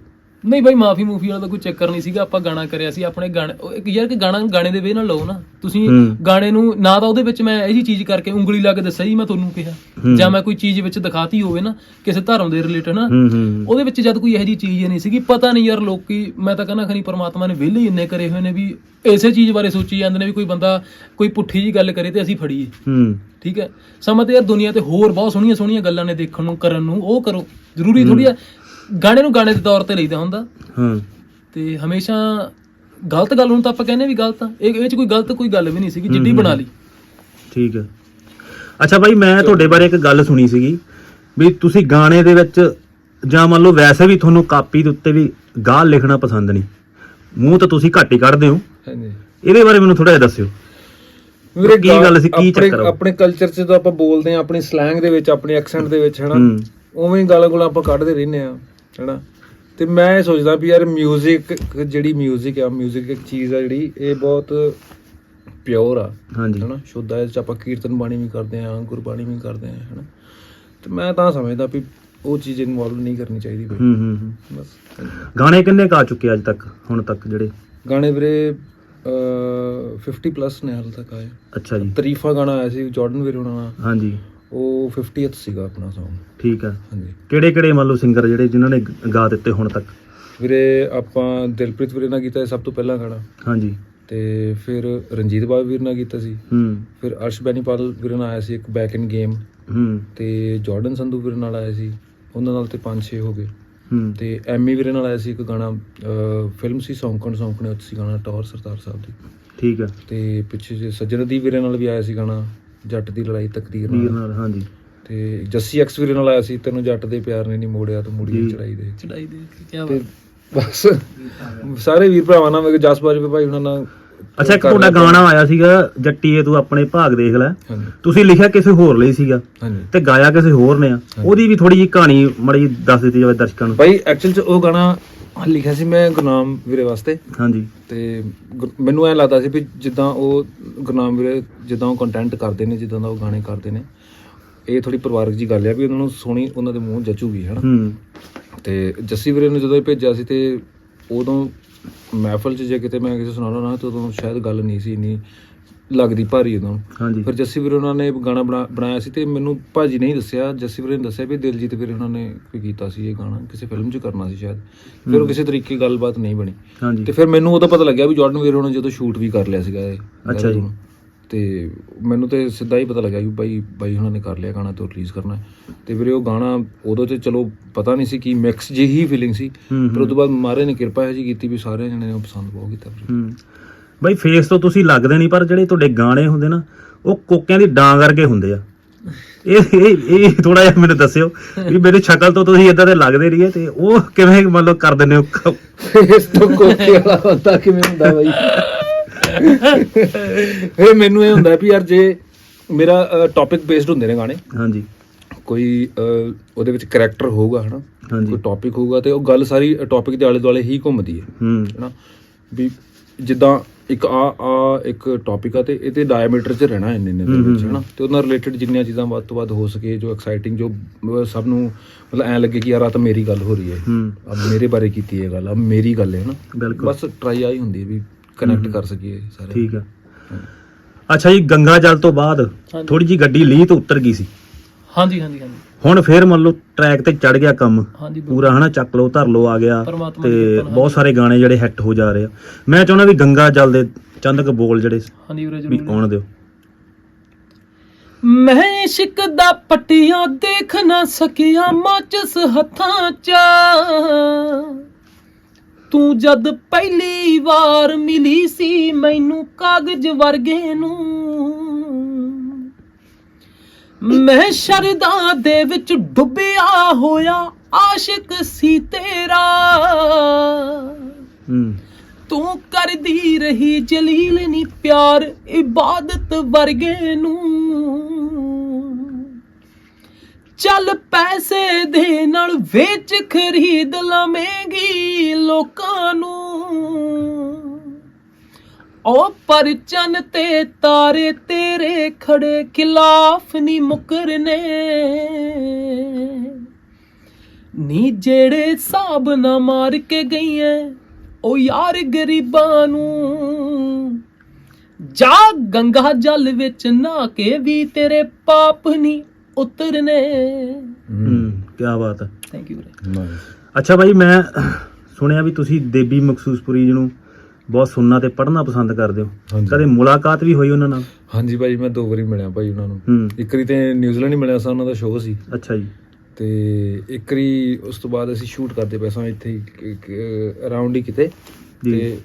A: ਨਹੀਂ ਬਾਈ ਮਾਫੀ ਮੂਫੀ ਵਾਲਾ ਤਾਂ ਕੋਈ ਚੱਕਰ ਨਹੀਂ ਸੀਗਾ ਆਪਾਂ ਗਾਣਾ ਕਰਿਆ ਸੀ ਆਪਣੇ ਗਾਣੇ ਉਹ ਇੱਕ ਯਾਰ ਕਿ ਗਾਣਾ ਗਾਣੇ ਦੇ ਵੇ ਨਾਲ ਲਓ ਨਾ। ਤੁਸੀਂ। ਗਾਣੇ ਨੂੰ ਨਾ ਤਾਂ ਉਹਦੇ ਵਿੱਚ ਮੈਂ ਇਹੀ ਚੀਜ਼ ਕਰਕੇ ਉਂਗਲੀ ਲਾ ਕੇ ਦੱਸਿਆ ਹੀ ਮੈਂ ਤੁਹਾਨੂੰ ਕਿਹਾ। ਜਾਂ ਮੈਂ ਕੋਈ ਚੀਜ਼ ਵਿੱਚ ਦਿਖਾਤੀ ਹੋਵੇ ਨਾ ਕਿਸੇ ਧਰਮ ਦੇ ਰਿਲੇਟਡ ਨਾ ਉਹਦੇ ਵਿੱਚ ਜਦ ਕੋਈ ਇਹੋ ਜਿਹੀ ਚੀਜ਼ ਨਹੀਂ ਸੀਗੀ ਪਤਾ ਨਹੀਂ ਯਾਰ ਲੋਕੀ ਮੈਂ ਤਾਂ ਕਹਿੰਦਾ ਖਣੀ ਪਰਮਾਤਮਾ ਨੇ ਵਿਹਲੇ ਇੰਨੇ ਕਰੇ ਹੋਏ ਨੇ ਵੀ ਇਸੇ ਚੀਜ਼ ਬਾਰੇ ਸੋਚੀ ਜਾਂਦੇ ਨੇ ਵੀ ਕੋਈ ਬੰਦਾ ਕੋਈ ਪੁੱਠੀ ਜੀ ਗੱਲ ਕਰੇ ਤੇ ਅਸੀਂ ਫੜੀਏ। ਠੀਕ ਹੈ? ਸਮਾਂ ਤੇ ਯਾਰ ਦੁਨੀਆ ਤੇ ਹੋਰ ਬਹੁਤ ਸੋਹਣੀਆਂ ਸੋਹਣੀਆਂ ਗੱਲਾਂ ਨੇ ਦੇਖਣ ਨੂੰ ਕਰਨ ਨੂੰ ਉਹ ਕਰੋ। ਜ਼ਰੂਰੀ ਥੋੜੀ ਆ ਗਾਣੇ ਨੂੰ ਗਾਣੇ ਦੇ ਤੌਰ ਤੇ ਲਈਦਾ ਹੁੰਦਾ।
D: ਹਾਂ।
A: ਤੇ ਹਮੇਸ਼ਾ ਗਲਤ ਗੱਲ ਨੂੰ ਤਾਂ ਆਪਾਂ ਕਹਿੰਦੇ ਵੀ ਗਲਤ ਆ। ਇਹ ਇਹ ਚ ਕੋਈ ਗਲਤ ਕੋਈ ਗੱਲ ਵੀ ਨਹੀਂ ਸੀਗੀ ਜਿੱਡੀ ਬਣਾ ਲਈ।
D: ਠੀਕ ਹੈ। ਅੱਛਾ ਭਾਈ ਮੈਂ ਤੁਹਾਡੇ ਬਾਰੇ ਇੱਕ ਗੱਲ ਸੁਣੀ ਸੀਗੀ ਵੀ ਤੁਸੀਂ ਗਾਣੇ ਦੇ ਵਿੱਚ ਜਾਂ ਮੰਨ ਲਓ ਵੈਸੇ ਵੀ ਤੁਹਾਨੂੰ ਕਾਪੀ ਦੇ ਉੱਤੇ ਵੀ ਗਾਲ ਲਿਖਣਾ ਪਸੰਦ ਨਹੀਂ। ਮੂੰਹ ਤਾਂ ਤੁਸੀਂ ਘੱਟ ਹੀ ਕੱਢਦੇ ਹੋ।
C: ਹਾਂਜੀ।
D: ਇਹਦੇ ਬਾਰੇ ਮੈਨੂੰ ਥੋੜਾ ਜਿਹਾ ਦੱਸਿਓ।
C: ਵੀਰੇ
D: ਕੀ ਗੱਲ ਸੀ, ਕੀ
C: ਆਪਣੇ-
D: ਚੱਕਰ ਆ?
C: ਆਪਣੇ ਕਲਚਰ 'ਚ ਜਦੋਂ ਆਪਾਂ ਬੋਲਦੇ ਆ ਆਪਣੀ ਸਲੈਂਗ ਦੇ ਵਿੱਚ ਆਪਣੇ ਐਕਸੈਂਟ ਦੇ ਵਿੱਚ ਹਨਾ?
D: ਹੂੰ।
C: ਉਵੇਂ ਹੀ ਗਾਲਾਂ ਗੁਲਾਂ ਆਪਾਂ ਕੱਢਦੇ ਰਹਿੰਦੇ ਆ ਹਨਾ ਤੇ ਮੈਂ ਇਹ ਸੋਚਦਾ ਵੀ ਯਾਰ 뮤직 ਜਿਹੜੀ 뮤직 ਆ 뮤직 ਇੱਕ ਚੀਜ਼ ਆ ਜਿਹੜੀ ਇਹ ਬਹੁਤ ਪਿਓਰ ਆ
D: ਹਾਂਜੀ
C: ਹਨਾ ਸ਼ੁੱਧ ਆ ਇਹ 'ਚ ਆਪਾਂ ਕੀਰਤਨ ਬਾਣੀ ਵੀ ਕਰਦੇ ਆ ਗੁਰਬਾਣੀ ਵੀ ਕਰਦੇ ਆ ਹਨਾ ਤੇ ਮੈਂ ਤਾਂ ਸਮਝਦਾ ਵੀ ਉਹ ਚੀਜ਼ ਇਨਵੋਲਵ ਨਹੀਂ ਕਰਨੀ ਚਾਹੀਦੀ ਬਈ
D: ਹੂੰ ਹੂੰ ਹੂੰ
C: ਬਸ
D: ਗਾਣੇ ਕਿੰਨੇ ਕਾ ਚੁੱਕੇ ਅੱਜ ਤੱਕ ਹੁਣ ਤੱਕ ਜਿਹੜੇ
C: ਗਾਣੇ ਵੀਰੇ ਅਹ 50 ਪਲੱਸ ਨੇ ਹਾਲ ਤੱਕ ਆਏ
D: ਅੱਛਾ ਜੀ
C: ਤਰੀਫਾ ਗਾਣਾ ਆਇਆ ਸੀ ਜਾਰਡਨ ਵੀਰ ਹੋਣਾ ਦਾ
D: ਹਾਂਜੀ
C: ਉਹ 50th ਸੀਗਾ ਆਪਣਾ Song
D: ਠੀਕ ਹੈ।
C: ਹਾਂਜੀ।
D: ਕਿਹੜੇ ਕਿਹੜੇ ਮੰਨ ਲਓ ਸਿੰਗਰ ਜਿਹੜੇ ਜਿਨ੍ਹਾਂ ਨੇ ਗ- ਦਿੱਤੇ ਹੁਣ ਤੱਕ?
C: ਵੀਰੇ ਆਪਾਂ ਦਿਲਪ੍ਰੀਤ ਵੀਰੇ ਨਾਲ ਕੀਤਾ ਸਭ ਤੋਂ ਪਹਿਲਾਂ ਗਾਣਾ।
D: ਹਾਂਜੀ।
C: ਤੇ ਫਿਰ ਰਣਜੀਤ ਬਾਬ ਵੀਰ ਨਾਲ ਕੀਤਾ ਸੀ।
D: ਹੂੰ।
C: ਫਿਰ ਅਰਸ਼ ਬੈਨੀਪਾਲ ਵੀਰ ਨਾਲ ਆਇਆ ਸੀ ਇੱਕ ਬੈਕ ਇਨ ਗੇਮ
D: ਹੂੰ।
C: ਤੇ ਜਾਰਡਨ ਸੰਧੂ ਵੀਰ ਨਾਲ ਆਇਆ ਸੀ। ਉਹਨਾਂ ਨਾਲ ਤੇ 5-6 ਹੋ ਗਏ।
D: ਹੂੰ।
C: ਤੇ ਐਮੀ ਵੀਰੇ ਨਾਲ ਆਇਆ ਸੀ ਇੱਕ ਗਾਣਾ ਫਿਲਮ ਸੀ ਸੌਂਕਣ ਸੌਂਕਣੇ ਉੱਥੇ ਸੀ ਗਾਣਾ ਟੌਰ ਸਰਦਾਰ ਸਾਹਿਬ ਦੀ।
D: ਠੀਕ ਹੈ।
C: ਤੇ ਪਿੱਛੇ ਜੇ ਸੱਜਣਦੀਪ ਵੀਰੇ ਨਾਲ ਵੀ ਆਇਆ ਸੀ ਗਾਣਾ। ਜੱਟ ਦੀ ਲੜਾਈ ਤਕਦੀਰ
D: ਵੀਰ
C: ਨਾਲ।
D: ਨਾਲ ਹਾਂਜੀ।
C: ਤੇ ਜੱਸੀ ਐਕਸ ਵੀਰੇ ਨਾਲ ਆਇਆ ਸੀ ਤੈਨੂੰ ਜੱਟ ਦੇ ਪਿਆਰ ਨੇ ਨਹੀਂ ਮੋੜਿਆ ਤੂੰ ਮੁੜੀ
D: ਜੀ।
C: ਚੜਾਈ ਦੇ।
A: ਚੜਾਈ ਦੇ ਕੀ
C: ਤੇ ਬਸ ਸਾਰੇ ਵੀਰ ਭਰਾਵਾਂ ਨਾਲ ਮੇਰੇ ਜਸ ਬਾਜਵੇ ਭਾਈ ਉਹਨਾਂ ਨਾਲ
D: ਅੱਛਾ ਇੱਕ
C: ਕਰ
D: ਤੁਹਾਡਾ
C: ਲਿਆ।
D: ਗਾਣਾ ਆਇਆ ਸੀਗਾ ਜੱਟੀਏ ਤੂੰ ਆਪਣੇ ਭਾਗ ਦੇਖ ਲੈ।
C: ਹਾਂਜੀ।
D: ਤੁਸੀਂ ਲਿਖਿਆ ਕਿਸੇ ਹੋਰ ਲਈ ਸੀਗਾ
C: ਹਾਂਜੀ।
D: ਤੇ ਗਾਇਆ ਕਿਸੇ ਹੋਰ ਨੇ ਆ। ਉਹਦੀ ਵੀ ਥੋੜੀ ਜਿਹੀ ਕਹਾਣੀ ਮੜੀ ਦੱਸ ਦਿੱਤੀ ਜਾਵੇ ਦਰਸ਼ਕਾਂ ਨੂੰ।
C: ਭਾਈ ਐਕਚੁਅਲ ਚ ਉਹ ਗਾਣਾ ਲਿਖਿਆ ਸੀ ਮੈਂ ਗੁਰਨਾਮ ਵੀਰੇ ਵਾਸਤੇ।
D: ਹਾਂਜੀ।
C: ਤੇ ਗੁਰ- ਮੈਨੂੰ ਐ ਲੱਗਦਾ ਸੀ ਵੀ ਜਿੱਦਾਂ ਉਹ ਗੁਰਨਾਮ ਵੀਰੇ ਜਿੱਦਾਂ ਉਹ ਕੰਟੈਂਟ ਕਰਦੇ ਨੇ ਜਿੱਦਾਂ ਦਾ ਉਹ ਗਾਣੇ ਕਰਦੇ ਨੇ ਇਹ ਥੋੜੀ ਪਰਿਵਾਰਕ ਜੀ ਗੱਲ ਆ ਵੀ ਉਹਨਾਂ ਨੂੰ ਸੋਹਣੀ ਉਹਨਾਂ ਦੇ ਮੂੰਹ ਜਚੂਗੀ ਹਨਾ?
D: ਹੂੰ।
C: ਤੇ ਜੱਸੀ ਵੀਰੇ ਨੂੰ ਜਦੋਂ ਇਹ ਭੇਜਿਆ ਸੀ ਤੇ ਉਦੋਂ ਮਹਿਫਲ 'ਚ ਜੇ ਕਿਤੇ ਮੈਂ ਕਿਸੇ ਸੁਣਾਉਣਾ ਨਾ ਤਾਂ ਉਦੋਂ ਸ਼ਾਇਦ ਗੱਲ ਨਹੀਂ ਸੀ ਇੰਨੀ ਲੱਗਦੀ ਭਾਰੀ ਉਦੋਂ।
D: ਹਾਂਜੀ।
C: ਫਿਰ ਜੱਸੀ ਵੀਰੇ ਉਹਨਾਂ ਨੇ ਗਾਣਾ ਬਣਾ- ਬਣਾਇਆ ਸੀ ਤੇ ਮੈਨੂੰ ਭਾਜੀ ਨਹੀਂ ਦੱਸਿਆ। ਜੱਸੀ ਵੀਰੇ ਨੇ ਦੱਸਿਆ ਵੀ ਦਿਲਜੀਤ ਵੀਰੇ ਉਹਨਾਂ ਨੇ ਕੋਈ ਕੀਤਾ ਸੀ ਇਹ ਗਾਣਾ ਕਿਸੇ ਫਿਲਮ 'ਚ ਕਰਨਾ ਸੀ ਸ਼ਾਇਦ। ਫਿਰ ਉਹ ਕਿਸੇ ਤਰੀਕੇ ਗੱਲਬਾਤ ਨਹੀਂ ਬਣੀ।
D: ਹਾਂਜੀ।
C: ਤੇ ਫਿਰ ਮੈਨੂੰ ਉਦੋਂ ਪਤਾ ਲੱਗਿਆ ਵੀ ਜਾਰਡਨ ਵੀਰੇ ਉਹਨਾਂ ਜਦੋਂ ਸ਼ੂਟ ਵੀ ਕਰ ਲਿਆ ਸੀਗਾ ਇਹ।
D: ਅੱਛਾ ਜੀ।
C: ਤੇ ਮੈਨੂੰ ਤੇ ਸਿੱਧਾ ਹੀ ਪਤਾ ਲੱਗਿਆ ਵੀ ਬਾਈ ਬਾਈ ਉਹਨਾਂ ਨੇ ਕਰ ਲਿਆ ਗਾਣਾ ਤੇ ਰਿਲੀਜ਼ ਕਰਨਾ। ਹੈ। ਤੇ ਵੀਰੇ ਉਹ ਗਾਣਾ ਉਦੋਂ ਤੇ ਚਲੋ ਪਤਾ ਨਹੀਂ ਸੀ ਕਿ ਮਿਕਸ ਜਿਹੀ ਫੀਲਿੰਗ ਸੀ।
D: ਹੂੰ,
C: ਪਰ ਉਸ ਤੋਂ ਬਾਅਦ ਮਹਾਰਾਜ ਨੇ ਕਿਰਪਾ ਹੈ ਜੀ ਕੀਤੀ ਵੀ ਸਾਰਿਆਂ ਜਣਿਆਂ ਨੇ ਪਸੰਦ ਬਹੁਤ ਕੀਤਾ। ਵੀਰੇ।
D: ਹੂੰ। ਬਈ ਫੇਸ ਤੋਂ ਤੁਸੀਂ ਲੱਗਦੇ ਨਹੀਂ ਪਰ ਜਿਹੜੇ ਤੁਹਾਡੇ ਗਾਣੇ ਹੁੰਦੇ ਨਾ ਉਹ ਕੋਕਿਆਂ ਦੀ ਡਾਂਗ ਵਰਗੇ ਹੁੰਦੇ ਆ। ਇਹ ਇਹ ਇਹ ਥੋੜਾ ਜਿਹਾ ਮੈਨੂੰ ਦੱਸਿਓ ਵੀ ਮੇਰੀ ਸ਼ਕਲ ਤੋਂ ਤੁਸੀਂ ਇਦਾਂ ਦੇ ਲੱਗਦੇ ਰਹੀਏ ਤੇ ਉਹ ਕਿਵੇਂ ਮੰਨ ਲਓ ਕਰ ਦਿੰਦੇ ਹੋ?
C: ਇਸ ਤੋਂ ਕੋਕੇ ਵਾਲਾ ਬੰਦਾ ਕਿਵੇਂ ਹੁੰਦਾ ਬਾਈ? ਇਹ ਮੈਨੂੰ ਇਹ ਹੁੰਦਾ ਵੀ ਯਾਰ ਜੇ ਮੇਰਾ ਟੌਪਿਕ ਬੇਸਡ ਹੁੰਦੇ ਨੇ ਗਾਣੇ
D: ਹਾਂਜੀ।
C: ਕੋਈ ਉਹਦੇ ਵਿੱਚ ਕਰੈਕਟਰ ਹੋਊਗਾ ਹਨਾ?
D: ਹਾਂਜੀ।
C: ਕੋਈ ਟੌਪਿਕ ਹੋਊਗਾ ਤੇ ਉਹ ਗੱਲ ਸਾਰੀ ਟੌਪਿਕ ਦੇ ਆਲੇ ਦੁਆਲੇ ਹੀ ਘੁੰਮਦੀ ਹੈ
D: ਹੂੰ।
C: ਹੈਨਾ? ਵੀ ਜਿੱਦਾਂ ਇੱਕ ਆ ਆ ਇੱਕ ਟੌਪਿਕ ਆ ਤੇ ਇਹਦੇ ਡਾਇਮੀਟਰ 'ਚ ਰਹਿਣਾ ਇੰਨੇ ਇੰਨੇ ਦੇ
D: ਹੂੰ,
C: ਵਿੱਚ
D: ਹੂੰ,
C: ਹੈਨਾ? ਤੇ ਉਹਦੇ ਨਾਲ ਰਿਲੇਟਡ ਜਿੰਨੀਆਂ ਚੀਜ਼ਾਂ ਵੱਧ ਤੋਂ ਵੱਧ ਹੋ ਸਕੇ ਜੋ ਐਕਸਾਈਟਿੰਗ ਜੋ ਸਭ ਨੂੰ ਮਤਲਬ ਐ ਲੱਗੇ ਕਿ ਯਾਰ ਆ ਤਾਂ ਮੇਰੀ ਗੱਲ ਹੋ ਰਹੀ ਹੈ।
D: ਹੂੰ।
C: ਆ ਮੇਰੇ ਬਾਰੇ ਕੀਤੀ ਇਹ ਗੱਲ ਆ ਮੇਰੀ ਗੱਲ ਹੈ ਨਾ
D: ਬਿਲਕੁਲ।
C: ਬਸ ਟਰਾਈ ਆਈ ਹੁੰਦੀ ਹੈ ਵੀ ਕਨੈਕਟ ਕਰ ਸਕੀਏ ਸਾਰੇ।
D: ਠੀਕ ਆ। ਅੱਛਾ ਜੀ ਗੰਗਾ ਜਲ ਤੋਂ ਬਾਅਦ। ਥੋੜੀ ਜੀ ਗੱਡੀ ਲੀਹ ਤੋਂ ਉਤਰ ਗਈ ਸੀ।
A: ਹਾਂਜੀ ਹਾਂਜੀ ਹਾਂਜੀ।
D: ਹੁਣ ਫੇਰ ਮੰਨ ਲਓ ਟਰੈਕ ਤੇ ਚੜ ਗਿਆ ਕੰਮ
A: ਹਾਂਜੀ ਬਿਲਕੁਲ।
D: ਪੂਰਾ ਹਨਾ ਚੱਕ ਲਓ ਧਰ ਲਓ ਆ ਗਿਆ
A: ਪਰਮਾਤਮਾ ਦੀ
D: ਤੇ
A: ਕਿਰਪਾ ਨਾਲ,
D: ਬਹੁਤ ਸਾਰੇ ਗਾਣੇ ਜਿਹੜੇ ਹਿੱਟ ਹੋ ਜਾ ਰਹੇ ਆ। ਮੈਂ ਚਾਹੁੰਦਾ ਵੀ ਗੰਗਾ ਜਲ ਦੇ ਚੰਦ ਕੁ ਬੋਲ ਜਿਹੜੇ
A: ਹਾਂਜੀ ਵੀਰੇ
D: ਵੀ
A: ਜਰੂਰ।
D: ਆਉਣ ਦਿਓ।
A: ਮੈਂ ਇਸ਼ਕ ਦਾ ਪਟਿਆ ਦੇਖ ਨਾ ਸਕਿਆ ਮਾਚਸ ਹੱਥਾਂ 'ਚ। ਤੂੰ ਜਦ ਪਹਿਲੀ ਵਾਰ ਮਿਲੀ ਸੀ ਮੈਨੂੰ ਕਾਗਜ਼ ਵਰਗੇ ਨੂੰ। ਮੈਂ ਸ਼ਰਦਾ ਦੇ ਵਿੱਚ ਡੁੱਬਿਆ ਹੋਇਆ ਆਸ਼ਿਕ ਸੀ ਤੇਰਾ। ਤੂੰ ਕਰਦੀ ਰਹੀ ਜਲੀਲ ਨੀ ਪਿਆਰ ਇਬਾਦਤ ਵਰਗੇ ਨੂੰ। ਚੱਲ ਪੈਸੇ ਦੇ ਨਾਲ ਵੇਚ ਖਰੀਦ ਲਵੇਂਗੀ ਲੋਕਾਂ ਨੂੰ। ਉਹ ਪਰ ਚੰਨ ਤੇ ਤਾਰੇ ਤੇਰੇ ਖੜੇ ਖਿਲਾਫ ਨਹੀਂ ਮੁਕਰਨੇ। ਨੀ ਜਿਹੜੇ ਹਿਸਾਬ ਨਾ ਮਾਰ ਕੇ ਗਈ ਐ ਉਹ ਯਾਰ ਗਰੀਬਾਂ ਨੂੰ। ਜਾ ਗੰਗਾ ਜਲ ਵਿੱਚ ਨਾ ਕੇ ਵੀ ਤੇਰੇ ਪਾਪ ਨਹੀਂ ਉਤਰਨੇ।
D: ਹੂੰ ਕੀ ਬਾਤ ਹੈ।
A: ਥੈਂਕ ਯੂ
D: ਅੱਛਾ ਭਾਈ ਮੈਂ ਸੁਣਿਆ ਵੀ ਤੁਸੀਂ ਦੇਬੀ ਮਖਸੂਸਪੁਰੀ ਜੀ ਨੂੰ ਬਹੁਤ ਸੁਣਨਾ ਤੇ ਪੜ੍ਹਨਾ ਪਸੰਦ ਕਰਦੇ ਹੋ।
C: ਹਾਂਜੀ।
D: ਕਦੇ ਮੁਲਾਕਾਤ ਵੀ ਹੋਈ ਉਹਨਾਂ ਨਾਲ?
C: ਹਾਂਜੀ ਭਾਈ ਮੈਂ ਦੋ ਵਾਰੀ ਮਿਲਿਆ ਭਾਈ ਉਹਨਾਂ ਨੂੰ।
D: ਹੂੰ।
C: ਇੱਕ ਵਾਰੀ ਤੇ ਨਿਊਜ਼ੀਲੈਂਡ ਹੀ ਮਿਲਿਆ ਸੀ ਉਹਨਾਂ ਦਾ ਸ਼ੋਅ ਸੀ।
D: ਅੱਛਾ ਜੀ।
C: ਤੇ ਇੱਕ ਵਾਰੀ ਉਸ ਤੋਂ ਬਾਅਦ ਅਸੀਂ ਸ਼ੂਟ ਕਰਦੇ ਪਏ ਸਾਂ ਇੱਥੇ ਅਰਾਊਂਡ ਹੀ ਕਿਤੇ।
D: ਜੀ।
C: ਤੇ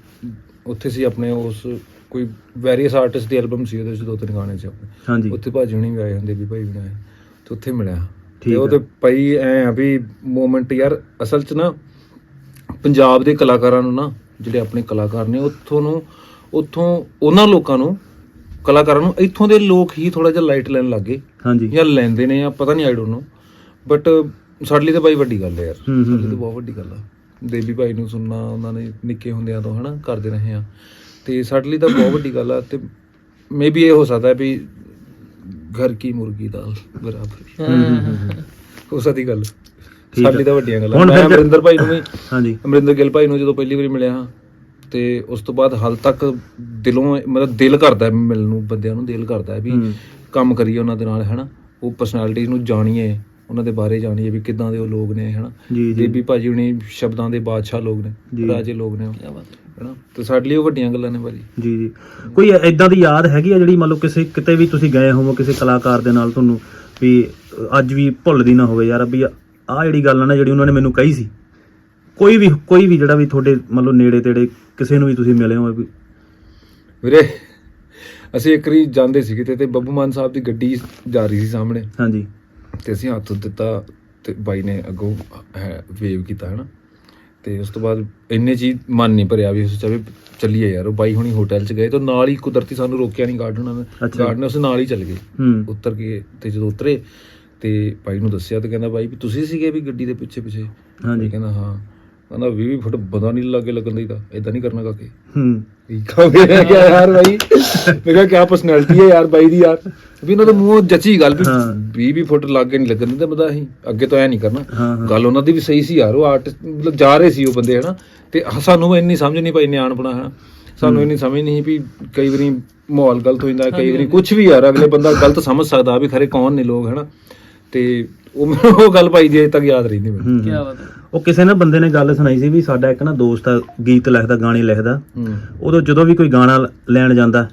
C: ਉੱਥੇ ਸੀ ਆਪਣੇ ਉਸ ਕੋਈ ਵੈਰੀਅਸ ਆਰਟਿਸਟ ਦੀ ਐਲਬਮ ਸੀ ਉਹਦੇ ਵਿੱਚ ਦੋ ਤਿੰਨ ਗਾਣੇ ਸੀ ਆਪਣੇ।
D: ਹਾਂਜੀ।
C: ਉੱਥੇ ਭਾਜੀ ਹੁਣੀ ਵੀ ਆਏ ਹੁੰਦੇ ਵੀ ਭਾਈ ਆਏ। ਤੇ ਉੱਥੇ ਮਿਲਿਆ।
D: ਠੀਕ
C: ਤੇ ਉਹ
D: ਆ।
C: ਤੇ ਭਾਈ ਐ ਆ ਵੀ ਮੂਮੈਂਟ ਯਾਰ ਅਸਲ 'ਚ ਨਾ ਪੰਜਾਬ ਦੇ ਕਲਾਕਾਰਾਂ ਨੂੰ ਨਾ ਜਿਹੜੇ ਆਪਣੇ ਕਲਾਕਾਰ ਨੇ ਉੱਥੋਂ ਨੂੰ ਉੱਥੋਂ ਉਹਨਾਂ ਲੋਕਾਂ ਨੂੰ ਕਲਾਕਾਰਾਂ ਨੂੰ ਇੱਥੋਂ ਦੇ ਲੋਕ ਹੀ ਥੋੜਾ ਜਿਹਾ ਲਾਈਟ ਲੈਣ ਲੱਗੇ
D: ਹਾਂਜੀ।
C: ਜਾਂ ਲੈਂਦੇ ਨੇ ਜਾਂ ਪਤਾ ਨਹੀਂ ਆਈ ਡੋਨਟ ਨੋ ਬਟ ਸਾਡੇ ਲਈ ਤਾਂ ਬਾਈ ਵੱਡੀ ਗੱਲ ਹੈ ਯਾਰ ਸਾਡੇ ਲਈ ਬਹੁਤ ਵੱਡੀ ਗੱਲ ਆ। ਦੇਵੀ ਭਾਈ ਨੂੰ ਸੁਣਨਾ ਉਹਨਾਂ ਨੇ ਨਿੱਕੇ ਹੁੰਦਿਆਂ ਤੋਂ ਹਨਾ ਕਰਦੇ ਰਹੇ ਆ। ਤੇ ਸਾਡੇ ਲਈ ਤਾਂ ਬਹੁਤ ਵੱਡੀ ਗੱਲ ਆ ਤੇ ਮੇਬੀ ਇਹ ਹੋ ਸਕਦਾ ਹੈ ਵੀ ਘਰ ਕੀ ਮੁਰਗੀ ਦਾਲ ਬਰਾਬਰ।
D: ਹੂੰ, ਹੂੰ, ਹੂੰ, ਹੂੰ।
C: ਹੋ ਸਕਦੀ ਗੱਲ।
D: ਠੀਕ।
C: ਸਾਡੀ ਤਾਂ ਵੱਡੀਆਂ ਗੱਲਾਂ।
D: ਹੁਣ
C: ਮੈਂ
D: ਫਿਰ-
C: ਅਮਰਿੰਦਰ ਭਾਈ ਨੂੰ ਵੀ
D: ਹਾਂਜੀ।
C: ਅਮਰਿੰਦਰ ਗਿੱਲ ਭਾਈ ਨੂੰ ਜਦੋਂ ਪਹਿਲੀ ਵਾਰੀ ਮਿਲਿਆ ਹਾਂ ਤੇ ਉਸ ਤੋਂ ਬਾਅਦ ਹਾਲ ਤੱਕ ਦਿਲੋਂ ਮਤਲਬ ਦਿਲ ਕਰਦਾ ਹੈ ਮਿਲਣ ਨੂੰ ਬੰਦਿਆਂ ਨੂੰ ਦਿਲ ਕਰਦਾ ਹੈ ਵੀ
D: ਹੂੰ।
C: ਕੰਮ ਕਰੀਏ ਉਹਨਾਂ ਦੇ ਨਾਲ ਹੈਨਾ? ਉਹ ਪਰਸਨੈਲਿਟੀ ਨੂੰ ਜਾਣੀਏ ਉਹਨਾਂ ਦੇ ਬਾਰੇ ਜਾਣੀਏ ਵੀ ਕਿੱਦਾਂ ਦੇ ਉਹ ਲੋਕ ਨੇ ਹੈਨਾ?
D: ਜੀ ਜੀ।
C: ਭਾਜੀ ਹੁਣੀ ਸ਼ਬਦਾਂ ਦੇ ਬਾਦਸ਼ਾਹ ਲੋਕ
D: ਜੀ।
C: ਨੇ ਰਾਜੇ ਲੋਕ ਨੇ ਉਹ,
A: ਕੀ ਬਾਤ ਹੈ।
C: ਹੈਨਾ? ਤੇ ਸਾਡੇ ਲਈ ਉਹ ਵੱਡੀਆਂ ਗੱਲਾਂ ਨੇ ਭਾਜੀ।
D: ਜੀ ਜੀ। ਕੋਈ ਐਦਾਂ ਦੀ ਯਾਦ ਹੈਗੀ ਆ ਜਿਹੜੀ ਮੰਨ ਲਓ ਕਿਸੇ ਕਿਤੇ ਵੀ ਤੁਸੀਂ ਗਏ ਹੋਵੋ ਕਿਸੇ ਕਲਾਕਾਰ ਦੇ ਨਾਲ ਤੁਹਾਨੂੰ ਵੀ ਅ, ਅੱਜ ਵੀ ਭੁੱਲਦੀ ਨਾ ਹੋਵੇ ਯਾਰ ਵੀ ਆਹ ਜਿਹੜੀ ਗੱਲ ਆ ਨਾ ਜਿਹੜੀ ਉਹਨਾਂ ਨੇ ਮੈਨੂੰ ਕਹੀ ਸੀ ਕੋਈ ਵੀ ਕੋਈ ਵੀ ਜਿਹੜਾ ਵੀ ਤੁਹਾਡੇ ਮੰਨ ਲਓ ਨੇੜੇ ਤੇੜੇ ਕਿਸੇ ਨੂੰ ਵੀ ਤੁਸੀਂ ਮਿਲੇ ਹੋ ਵੀ।
C: ਵੀਰੇ ਅਸੀਂ ਇੱਕ ਵਾਰੀ ਜਾਂਦੇ ਸੀ ਕਿਤੇ ਤੇ ਬੱਬੂ ਮਾਨ ਸਾਹਿਬ ਦੀ ਗੱਡੀ ਜਾ ਰਹੀ ਸੀ ਸਾਹਮਣੇ।
D: ਹਾਂਜੀ।
C: ਤੇ ਅਸੀਂ ਹੱਥ ਦਿੱਤਾ ਤੇ ਬਾਈ ਨੇ ਅੱਗੋਂ ਵੇਵ ਕੀਤਾ ਹਨਾ। ਤੇ ਉਸ ਤੋਂ ਬਾਅਦ ਇੰਨੇ ਚੀਜ਼ ਮਨ ਨਹੀਂ ਭਰਿਆ ਵੀ ਉਸ ਚਾਹੇ ਚੱਲੀਏ ਯਾਰ ਉਹ ਬਾਈ ਹੁਣੀ ਹੋਟਲ 'ਚ ਗਏ ਤੇ ਨਾਲ ਹੀ ਕੁਦਰਤੀ ਸਾਨੂੰ ਰੋਕਿਆ ਨਹੀਂ ਗਾਰਡ ਉਹਨਾਂ ਨੇ।
D: ਅੱਛਾ।
C: ਗਾਰਡ ਨੇ ਉਸ ਨਾਲ ਹੀ ਚੱਲ ਗਏ। ਉੱਤਰ ਕੇ ਤੇ ਜਦੋਂ ਉਤਰੇ ਤੇ ਬਾਈ ਨੂੰ ਦੱਸਿਆ ਤੇ ਕਹਿੰਦਾ ਬਾਈ ਵੀ ਤੁਸੀਂ ਸੀਗੇ ਵੀ ਗੱਡੀ ਦੇ ਪਿੱਛੇ ਪਿੱਛੇ?
D: ਹਾਂਜੀ।
C: ਕਹਿੰਦਾ ਹਾਂ। ਕਹਿੰਦਾ 20 20 ਫੁੱਟ ਬੰਦਾ ਨਹੀਂ ਲੱਗੇ ਲੱਗਣ ਦੀ ਤਾਂ ਇਦਾਂ ਨਹੀਂ ਕਰਨਾ ਕਾਕੇ।
D: ਹੂੰ।
C: ਠੀਕ ਆ। ਕਿਹਾ ਯਾਰ ਬਾਈ ਮੈਂ ਕਿਹਾ ਕਿਆ ਪਰਸਨੈਲਿਟੀ ਹੈ ਯਾਰ ਬਾਈ ਦੀ ਯਾਰ। ਵੀ ਇਹਨਾਂ ਦੇ ਮੂੰਹੋਂ ਜੱਚੀ ਗੱਲ ਵੀ
D: ਹਾਂ।
C: 20 20 ਫੁੱਟ ਲੱਗੇ ਨਹੀਂ ਲੱਗਣ ਦਿੰਦੇ ਬੰਦਾ ਅਸੀਂ। ਅੱਗੇ ਤੋਂ ਐ ਨਹੀਂ ਕਰਨਾ। ਗੱਲ ਉਹਨਾਂ ਦੀ ਵੀ ਸਹੀ ਸੀ ਯਾਰ ਉਹ ਆਰਟਿਸਟ ਮਤਲਬ ਜਾ ਰਹੇ ਸੀ ਉਹ ਬੰਦੇ ਹਨਾ। ਤੇ ਸਾਨੂੰ ਇੰਨੀ ਸਮਝ ਨਹੀਂ ਪਈ ਨਿਆਣਪਣਾ ਹਨਾ। ਸਾਨੂੰ ਇੰਨੀ ਸਮਝ ਨਹੀਂ ਵੀ ਕਈ ਵਾਰੀ ਮਾਹੌਲ ਗਲਤ ਹੋ ਜਾਂਦਾ ਕਈ ਵਾਰੀ ਕੁਝ ਵੀ ਯਾਰ ਅਗਲੇ ਬੰਦਾ ਗਲਤ ਸਮਝ ਸਕਦਾ ਵੀ ਖਰੇ ਕੌਣ ਨੇ ਲੋਕ ਹਨਾ। ਤੇ ਉਹ ਮੈਨੂੰ ਉਹ ਗੱਲ ਭਾਈ ਜੀ ਅਜੇ ਤੱਕ ਯਾਦ ਰਹਿੰਦੀ ਮੈਨੂੰ।
A: ਕੀ। ਬਾਤ ਹੈ।
D: ਉਹ ਕਿਸੇ ਨੇ ਬੰਦੇ ਨੇ ਗੱਲ ਸੁਣਾਈ ਸੀ ਵੀ ਸਾਡਾ ਇੱਕ ਨਾ ਦੋਸਤ ਆ ਗੀਤ ਲਿਖਦਾ ਗਾਣੇ ਲਿਖਦਾ।
C: ਹੂੰ।
D: ਉਦੋਂ ਜਦੋਂ ਵੀ ਕੋਈ ਗਾਣਾ ਲ- ਲੈਣ ਜਾਂਦਾ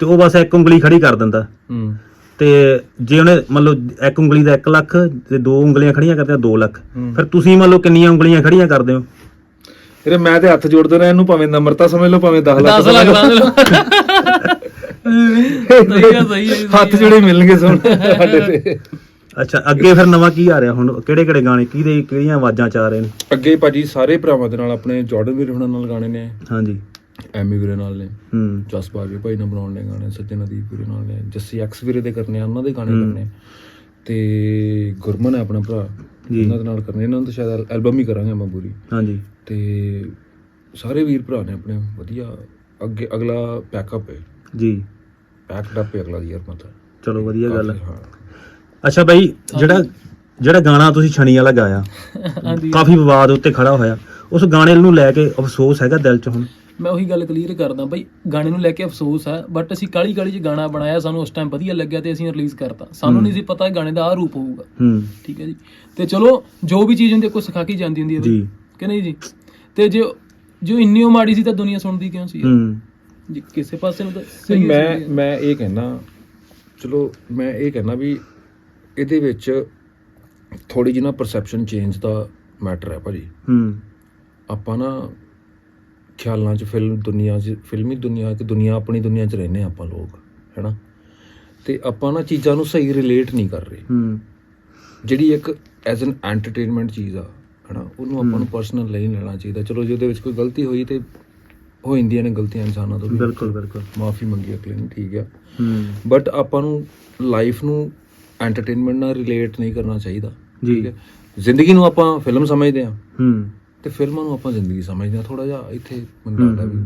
D: ਤੇ ਉਹ ਬਸ ਇੱਕ ਉਂਗਲੀ ਖੜੀ ਕਰ ਦਿੰਦਾ।
C: ਹੂੰ।
D: ਤੇ ਜੇ ਉਹਨੇ ਮੰਨ ਲਓ ਇੱਕ ਉਂਗਲੀ ਦਾ 1 ਲੱਖ ਤੇ ਦੋ ਉਂਗਲੀਆਂ ਖੜੀਆਂ ਕਰਦੇ ਆ 2 ਲੱਖ।
C: ਹੂੰ।
D: ਫਿਰ ਤੁਸੀਂ ਮੰਨ ਲਓ ਕਿੰਨੀਆਂ ਉਂਗਲੀਆਂ ਖੜੀਆਂ ਕਰਦੇ ਹੋ?
C: ਵੀਰੇ ਮੈਂ ਤੇ ਹੱਥ ਜੋੜਦੇ ਰਿਹਾ ਇਹਨੂੰ ਭਾਵੇਂ ਨਮਰਤਾ ਸਮਝ ਲਓ ਭਾਵੇਂ 10 ਲੱਖ
A: 10 ਲੱਖ
C: ਸਮਝ ਲਓ।
A: ਦਾ ਸਹੀ ਹੈ ਸਹੀ ਹੈ
C: ਹੱਥ ਜੁੜੇ ਮਿਲਣਗੇ ਸੁਣ ਸਾਡੇ ਤੇ।
D: ਅੱਛਾ ਅੱਗੇ ਫਿਰ ਨਵਾਂ ਕੀ ਆ ਰਿਹਾ ਹੁਣ? ਕਿਹੜੇ ਕਿਹੜੇ ਗਾਣੇ ਕਿਹਦੇ ਕਿਹੜੀਆਂ ਆਵਾਜ਼ਾਂ ਚ ਆ ਰਹੇ ਨੇ?
C: ਅੱਗੇ ਭਾਜੀ ਸਾਰੇ ਭਰਾਵਾਂ ਦੇ ਨਾਲ ਆਪਣੇ ਜਾਰਡਨ ਵੀਰ ਹੁਣਾਂ ਨਾਲ ਗਾਣੇ ਨੇ।
D: ਹਾਂਜੀ।
C: ਐਮੀ ਵੀਰੇ ਨਾਲ ਨੇ।
D: ਹੂੰ।
C: ਜਸ ਬਾਜੀ ਭਾਈ ਨਾਲ ਬਣਾਉਣ ਨੇ ਗਾਣੇ ਸੱਜਣ ਅਦੀਪ ਵੀਰੇ ਨਾਲ ਨੇ ਜੱਸੀ ਐਕਸ ਵੀਰੇ ਦੇ ਕਰਨੇ ਆ ਉਹਨਾਂ ਦੇ ਗਾਣੇ। ਕਰਨੇ। ਤੇ ਗੁਰਮਨ ਹੈ ਆਪਣਾ ਭਰਾ
D: ਜੀ।
C: ਇਹਨਾਂ ਦੇ ਨਾਲ ਕਰਨੇ ਇਹਨਾਂ ਨੂੰ ਤਾਂ ਸ਼ਾਇਦ ਐਲਬਮ ਹੀ ਕਰਾਂਗੇ ਆਪਾਂ ਪੂਰੀ।
D: ਹਾਂਜੀ।
C: ਤੇ ਸਾਰੇ ਵੀਰ ਭਰਾ ਨੇ ਆਪਣੇ ਵਧੀਆ। ਅੱਗੇ ਅਗਲਾ ਪੈਕਅਪ ਹੈ।
D: ਜੀ।
C: ਪੈਕਡ ਅਪ ਹੈ ਅਗਲਾ ਯਾਰ ਮਤਲਬ।
D: ਚਲੋ ਵਧੀਆ ਗੱਲ ਹੈ।
C: ਹਾਂ।
D: ਅੱਛਾ ਬਾਈ ਜਿਹੜਾ ਜਿਹੜਾ ਗਾਣਾ ਤੁਸੀਂ ਛਣੀ ਵਾਲਾ ਗਾਇਆ
A: ਹਾਂਜੀ।
D: ਕਾਫੀ ਵਿਵਾਦ ਉੱਤੇ ਖੜਾ ਹੋਇਆ। ਉਸ ਗਾਣੇ ਨੂੰ ਲੈ ਕੇ ਅਫਸੋਸ ਹੈਗਾ ਦਿਲ 'ਚ ਹੁਣ?
A: ਮੈਂ ਉਹੀ ਗੱਲ ਕਲੀਅਰ ਕਰਦਾ ਬਈ ਗਾਣੇ ਨੂੰ ਲੈ ਕੇ ਅਫਸੋਸ ਹੈ ਬਟ ਅਸੀਂ ਕਾਲੀ ਕਾਲੀ ਚ ਗਾਣਾ ਬਣਾਇਆ ਸਾਨੂੰ ਉਸ ਟਾਈਮ ਵਧੀਆ ਲੱਗਿਆ ਤੇ ਅਸੀਂ ਰਿਲੀਜ਼ ਕਰਤਾ। ਸਾਨੂੰ ਨਹੀਂ ਸੀ ਪਤਾ ਇਹ ਗਾਣੇ ਦਾ ਆ ਰੂਪ ਹੋਊਗਾ।
D: ਹੂੰ।
A: ਠੀਕ ਹੈ ਜੀ। ਤੇ ਚਲੋ ਜੋ ਵੀ ਚੀਜ਼ ਹੁੰਦੀ ਹੈ ਕੋਈ ਸਿਖਾ ਕੇ ਜਾਂਦੀ ਹੁੰਦੀ ਹੈ ਬਈ।
D: ਜੀ।
A: ਕਿ ਨਹੀਂ ਜੀ? ਤੇ ਜੋ ਜੋ ਇੰਨੀ ਮਾੜੀ ਸੀ ਤਾਂ ਦੁਨੀਆ ਸੁਣਦੀ ਕਿਉਂ ਸੀ?
D: ਹੂੰ।
A: ਜੀ ਕਿਸੇ ਪਾਸੇ ਨੂੰ ਤਾਂ
C: ਮੈਂ। ਮੈਂ ਇਹ ਕਹਿਣਾ ਚਲੋ ਮੈਂ ਇਹ ਕਹਿਣਾ ਵੀ ਇਹਦੇ ਵਿੱਚ ਥੋੜੀ ਜਿਹੀ ਨਾ ਪਰਸੈਪਸ਼ਨ ਚੇਂਜ ਦਾ ਮੈਟਰ ਹੈ ਭਾਜੀ।
D: ਹੂੰ।
C: ਆਪਾਂ ਨਾ ਖਿਆਲਾਂ 'ਚ ਫਿਲਮ ਦੁਨੀਆ 'ਚ ਫਿਲਮੀ ਦੁਨੀਆ ਕਿ ਦੁਨੀਆ ਆਪਣੀ ਦੁਨੀਆ 'ਚ ਰਹਿੰਦੇ ਆਪਾਂ ਲੋਕ ਹੈਨਾ? ਤੇ ਆਪਾਂ ਨਾ ਚੀਜ਼ਾਂ ਨੂੰ ਸਹੀ ਰਿਲੇਟ ਨਹੀਂ ਕਰ ਰਹੇ।
D: ਹੂੰ।
C: ਜਿਹੜੀ ਇੱਕ ਐਜ਼ ਐਨ ਐਂਟਰਟੇਨਮੈਂਟ ਚੀਜ਼ ਆ ਹਨਾ? ਉਹਨੂੰ ਆਪਾਂ ਨੂੰ ਪਰਸਨਲ ਨਹੀਂ ਲੈਣਾ ਚਾਹੀਦਾ। ਚਲੋ ਜੇ ਉਹਦੇ ਵਿੱਚ ਕੋਈ ਗਲਤੀ ਹੋਈ ਤੇ ਹੋ ਜਾਂਦੀਆਂ ਨੇ ਗਲਤੀਆਂ ਇਨਸਾਨਾਂ ਤੋਂ
D: ਬਿਲਕੁਲ ਬਿਲਕੁਲ।
C: ਮਾਫੀ ਮੰਗੀ ਅਗਲੇ ਨੂੰ ਠੀਕ ਆ।
D: ਹੂੰ।
C: ਬਟ ਆਪਾਂ ਨੂੰ ਲਾਈਫ ਨੂੰ ਐਂਟਰਟੇਨਮੈਂਟ ਨਾਲ ਰਿਲੇਟ ਨਹੀਂ ਕਰਨਾ ਚਾਹੀਦਾ।
D: ਜੀ।
C: ਠੀਕ ਹੈ? ਜ਼ਿੰਦਗੀ ਨੂੰ ਆਪਾਂ ਫਿਲਮ ਸਮਝਦੇ ਹਾਂ।
D: ਹੂੰ।
C: ਤੇ ਫਿਲਮਾਂ ਨੂੰ ਆਪਾਂ ਜ਼ਿੰਦਗੀ ਸਮਝਦੇ ਹਾਂ। ਥੋੜਾ ਜਿਹਾ ਇੱਥੇ ਮੈਨੂੰ ਲੱਗਦਾ ਵੀ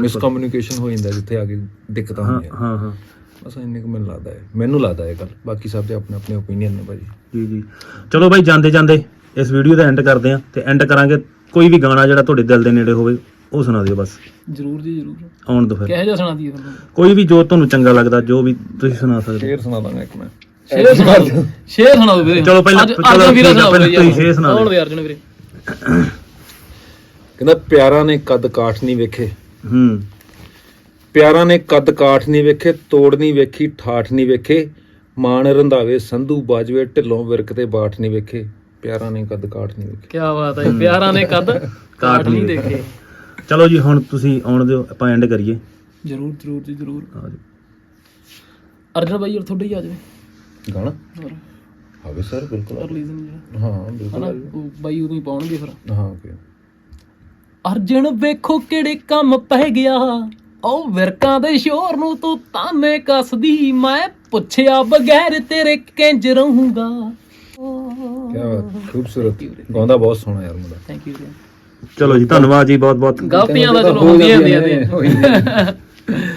C: ਮਿਸਕਮਿਊਨੀਕੇਸ਼ਨ ਹੋ ਜਾਂਦਾ ਜਿੱਥੇ ਆ ਕੇ ਦਿੱਕਤਾਂ ਹੁੰਦੀਆਂ।
D: ਹਾਂ ਹਾਂ।
C: ਬਸ ਇੰਨੇ ਕੁ ਮੈਨੂੰ ਲੱਗਦਾ ਹੈ। ਮੈਨੂੰ ਲੱਗਦਾ ਹੈ ਗੱਲ। ਬਾਕੀ ਸਭ ਦੇ ਆਪਣੇ ਆਪਣੇ ਓਪੀਨੀਅਨ ਨੇ ਭਾਜੀ।
D: ਜੀ ਜੀ। ਚਲੋ ਬਾਈ ਜਾਂਦੇ ਜਾਂਦੇ ਇਸ ਵੀਡੀਓ ਦਾ ਐਂਡ ਕਰਦੇ ਆ ਤੇ ਐਂਡ ਕਰਾਂਗੇ। ਕੋਈ ਵੀ ਗਾਣਾ ਜਿਹੜਾ ਤੁਹਾਡੇ ਦਿਲ ਦੇ ਨੇੜੇ ਹੋਵੇ ਉਹ ਸੁਣਾ ਦਿਓ ਬਸ।
A: ਜ਼ਰੂਰ ਜੀ ਜ਼ਰੂਰ।
D: ਆਉਣ ਦੋ ਫਿਰ।
A: ਕਿਹੋ ਜਿਹਾ ਸੁਣਾ ਦਈਏ ਤੁਹਾਨੂੰ
D: ਕੋਈ ਵੀ ਜੋ ਤੁਹਾਨੂੰ ਚੰਗਾ ਲੱਗਦਾ ਜੋ ਵੀ ਤੁਸੀਂ ਸੁਣਾ ਸਕਦੇ ਹੋ।
C: ਸ਼ੇਰ ਸੁਣਾ ਦਾਂਗਾ ਇੱਕ ਮੈਂ।
A: ਸ਼ੇਰ ਸੁਣਾ ਦਿਓ। ਸ਼ੇਰ ਸੁਣਾ ਦਿਓ ਵੀਰੇ।
D: ਚਲੋ ਪਹਿਲਾਂ-
A: ਅੱਜ-
D: ਚਲੋ
A: ਅਰਜੁਨ ਵੀਰੇ
D: ਠੀਕ ਆ,
A: ਸੁਣਾਓ
D: ਪਹਿਲਾਂ
A: ਵੀਰੇ
D: ਤੁਸੀਂ ਸ਼ੇਰ ਸੁਣਾ ਦਿਓ।
A: ਆਉਣ ਦੇ ਅਰਜੁਨ ਵੀਰੇ
C: ਕਹਿੰਦਾ ਪਿਆਰਾਂ ਨੇ ਕੱਦ ਕਾਠ ਨਹੀਂ ਵੇਖੇ।
D: ਹੂੰ।
C: ਪਿਆਰਾਂ ਨੇ ਕੱਦ ਕਾਠ ਨਹੀਂ ਵੇਖੇ ਤੋੜ ਨਹੀਂ ਵੇਖੀ ਠਾਠ ਨਹੀਂ ਵੇਖੇ। ਮਾਣ ਰੰਧਾਵੇ ਸੰਧੂ ਬਾਜਵੇ ਢਿੱਲੋਂ ਵਿਰਕ ਤੇ ਬਾਠ ਨਹੀਂ ਵੇਖੇ। ਪਿਆਰਾਂ ਨੇ ਕੱਦ ਕਾਠ ਨਹੀਂ ਵੇਖੇ।
A: ਕੀ ਬਾਤ ਹੈ ਪਿਆਰਾਂ ਨੇ ਕਦ ਕਾਟ ਨਹੀਂ ਦੇਖੇ।
D: ਚਲੋ ਜੀ ਹੁਣ ਤੁਸੀਂ ਆਉਣ ਦਿਓ ਆਪਾਂ ਐਂਡ ਕਰੀਏ।
A: ਜ਼ਰੂਰ ਜ਼ਰੂਰ ਜੀ ਜ਼ਰੂਰ।
D: ਆ ਜਾਓ।
A: ਅਰਜੁਨ ਭਾਈ ਹੋਰ ਤੁਹਾਡੇ ਆ ਜਾਵੇ
C: ਗਾਣਾ?
A: ਹੋਰ।
C: ਹਾਵੇ ਸਰ ਬਿਲਕੁਲ।
A: ਰਿਲੀਜ਼ ਨਹੀਂ
C: ਹਾਂ
A: ਹਨਾ?
C: ਬਿਲਕੁਲ
A: ਉਹ ਬਾਈ ਉਦੋਂ ਹੀ ਪਾਉਣਗੇ ਫਿਰ।
C: ਹਾਂ ਓਕੇ।
A: ਅਰਜਨ ਵੇਖੋ ਕਿਹੜੇ ਕੰਮ ਪੈ ਗਿਆ। ਉਹ ਵਿਰਕਾਂ ਦੇ ਸ਼ੋਰ ਨੂੰ ਤੂੰ ਤਾਨੇ ਕੱਸਦੀ। ਮੈਂ ਪੁੱਛਿਆ ਬਗੈਰ ਤੇਰੇ ਕਿੰਜ ਰਹੂੰਗਾ।
C: ਕੀ ਬਾਤ ਖੂਬਸੂਰਤ। ਗਾਉਂਦਾ ਬਹੁਤ ਸੋਹਣਾ ਯਾਰ ਮੁੰਡਾ।
A: ਥੈਂਕ ਯੂ
D: ਚਲੋ ਜੀ ਧੰਨਵਾਦ ਜੀ ਬਹੁਤ ਬਹੁਤ
A: ਗਲਤੀਆਂ ਦਾ ਚਲੋ ਹੁੰਦੀਆਂ ਹੁੰਦੀਆਂ ਨੇ।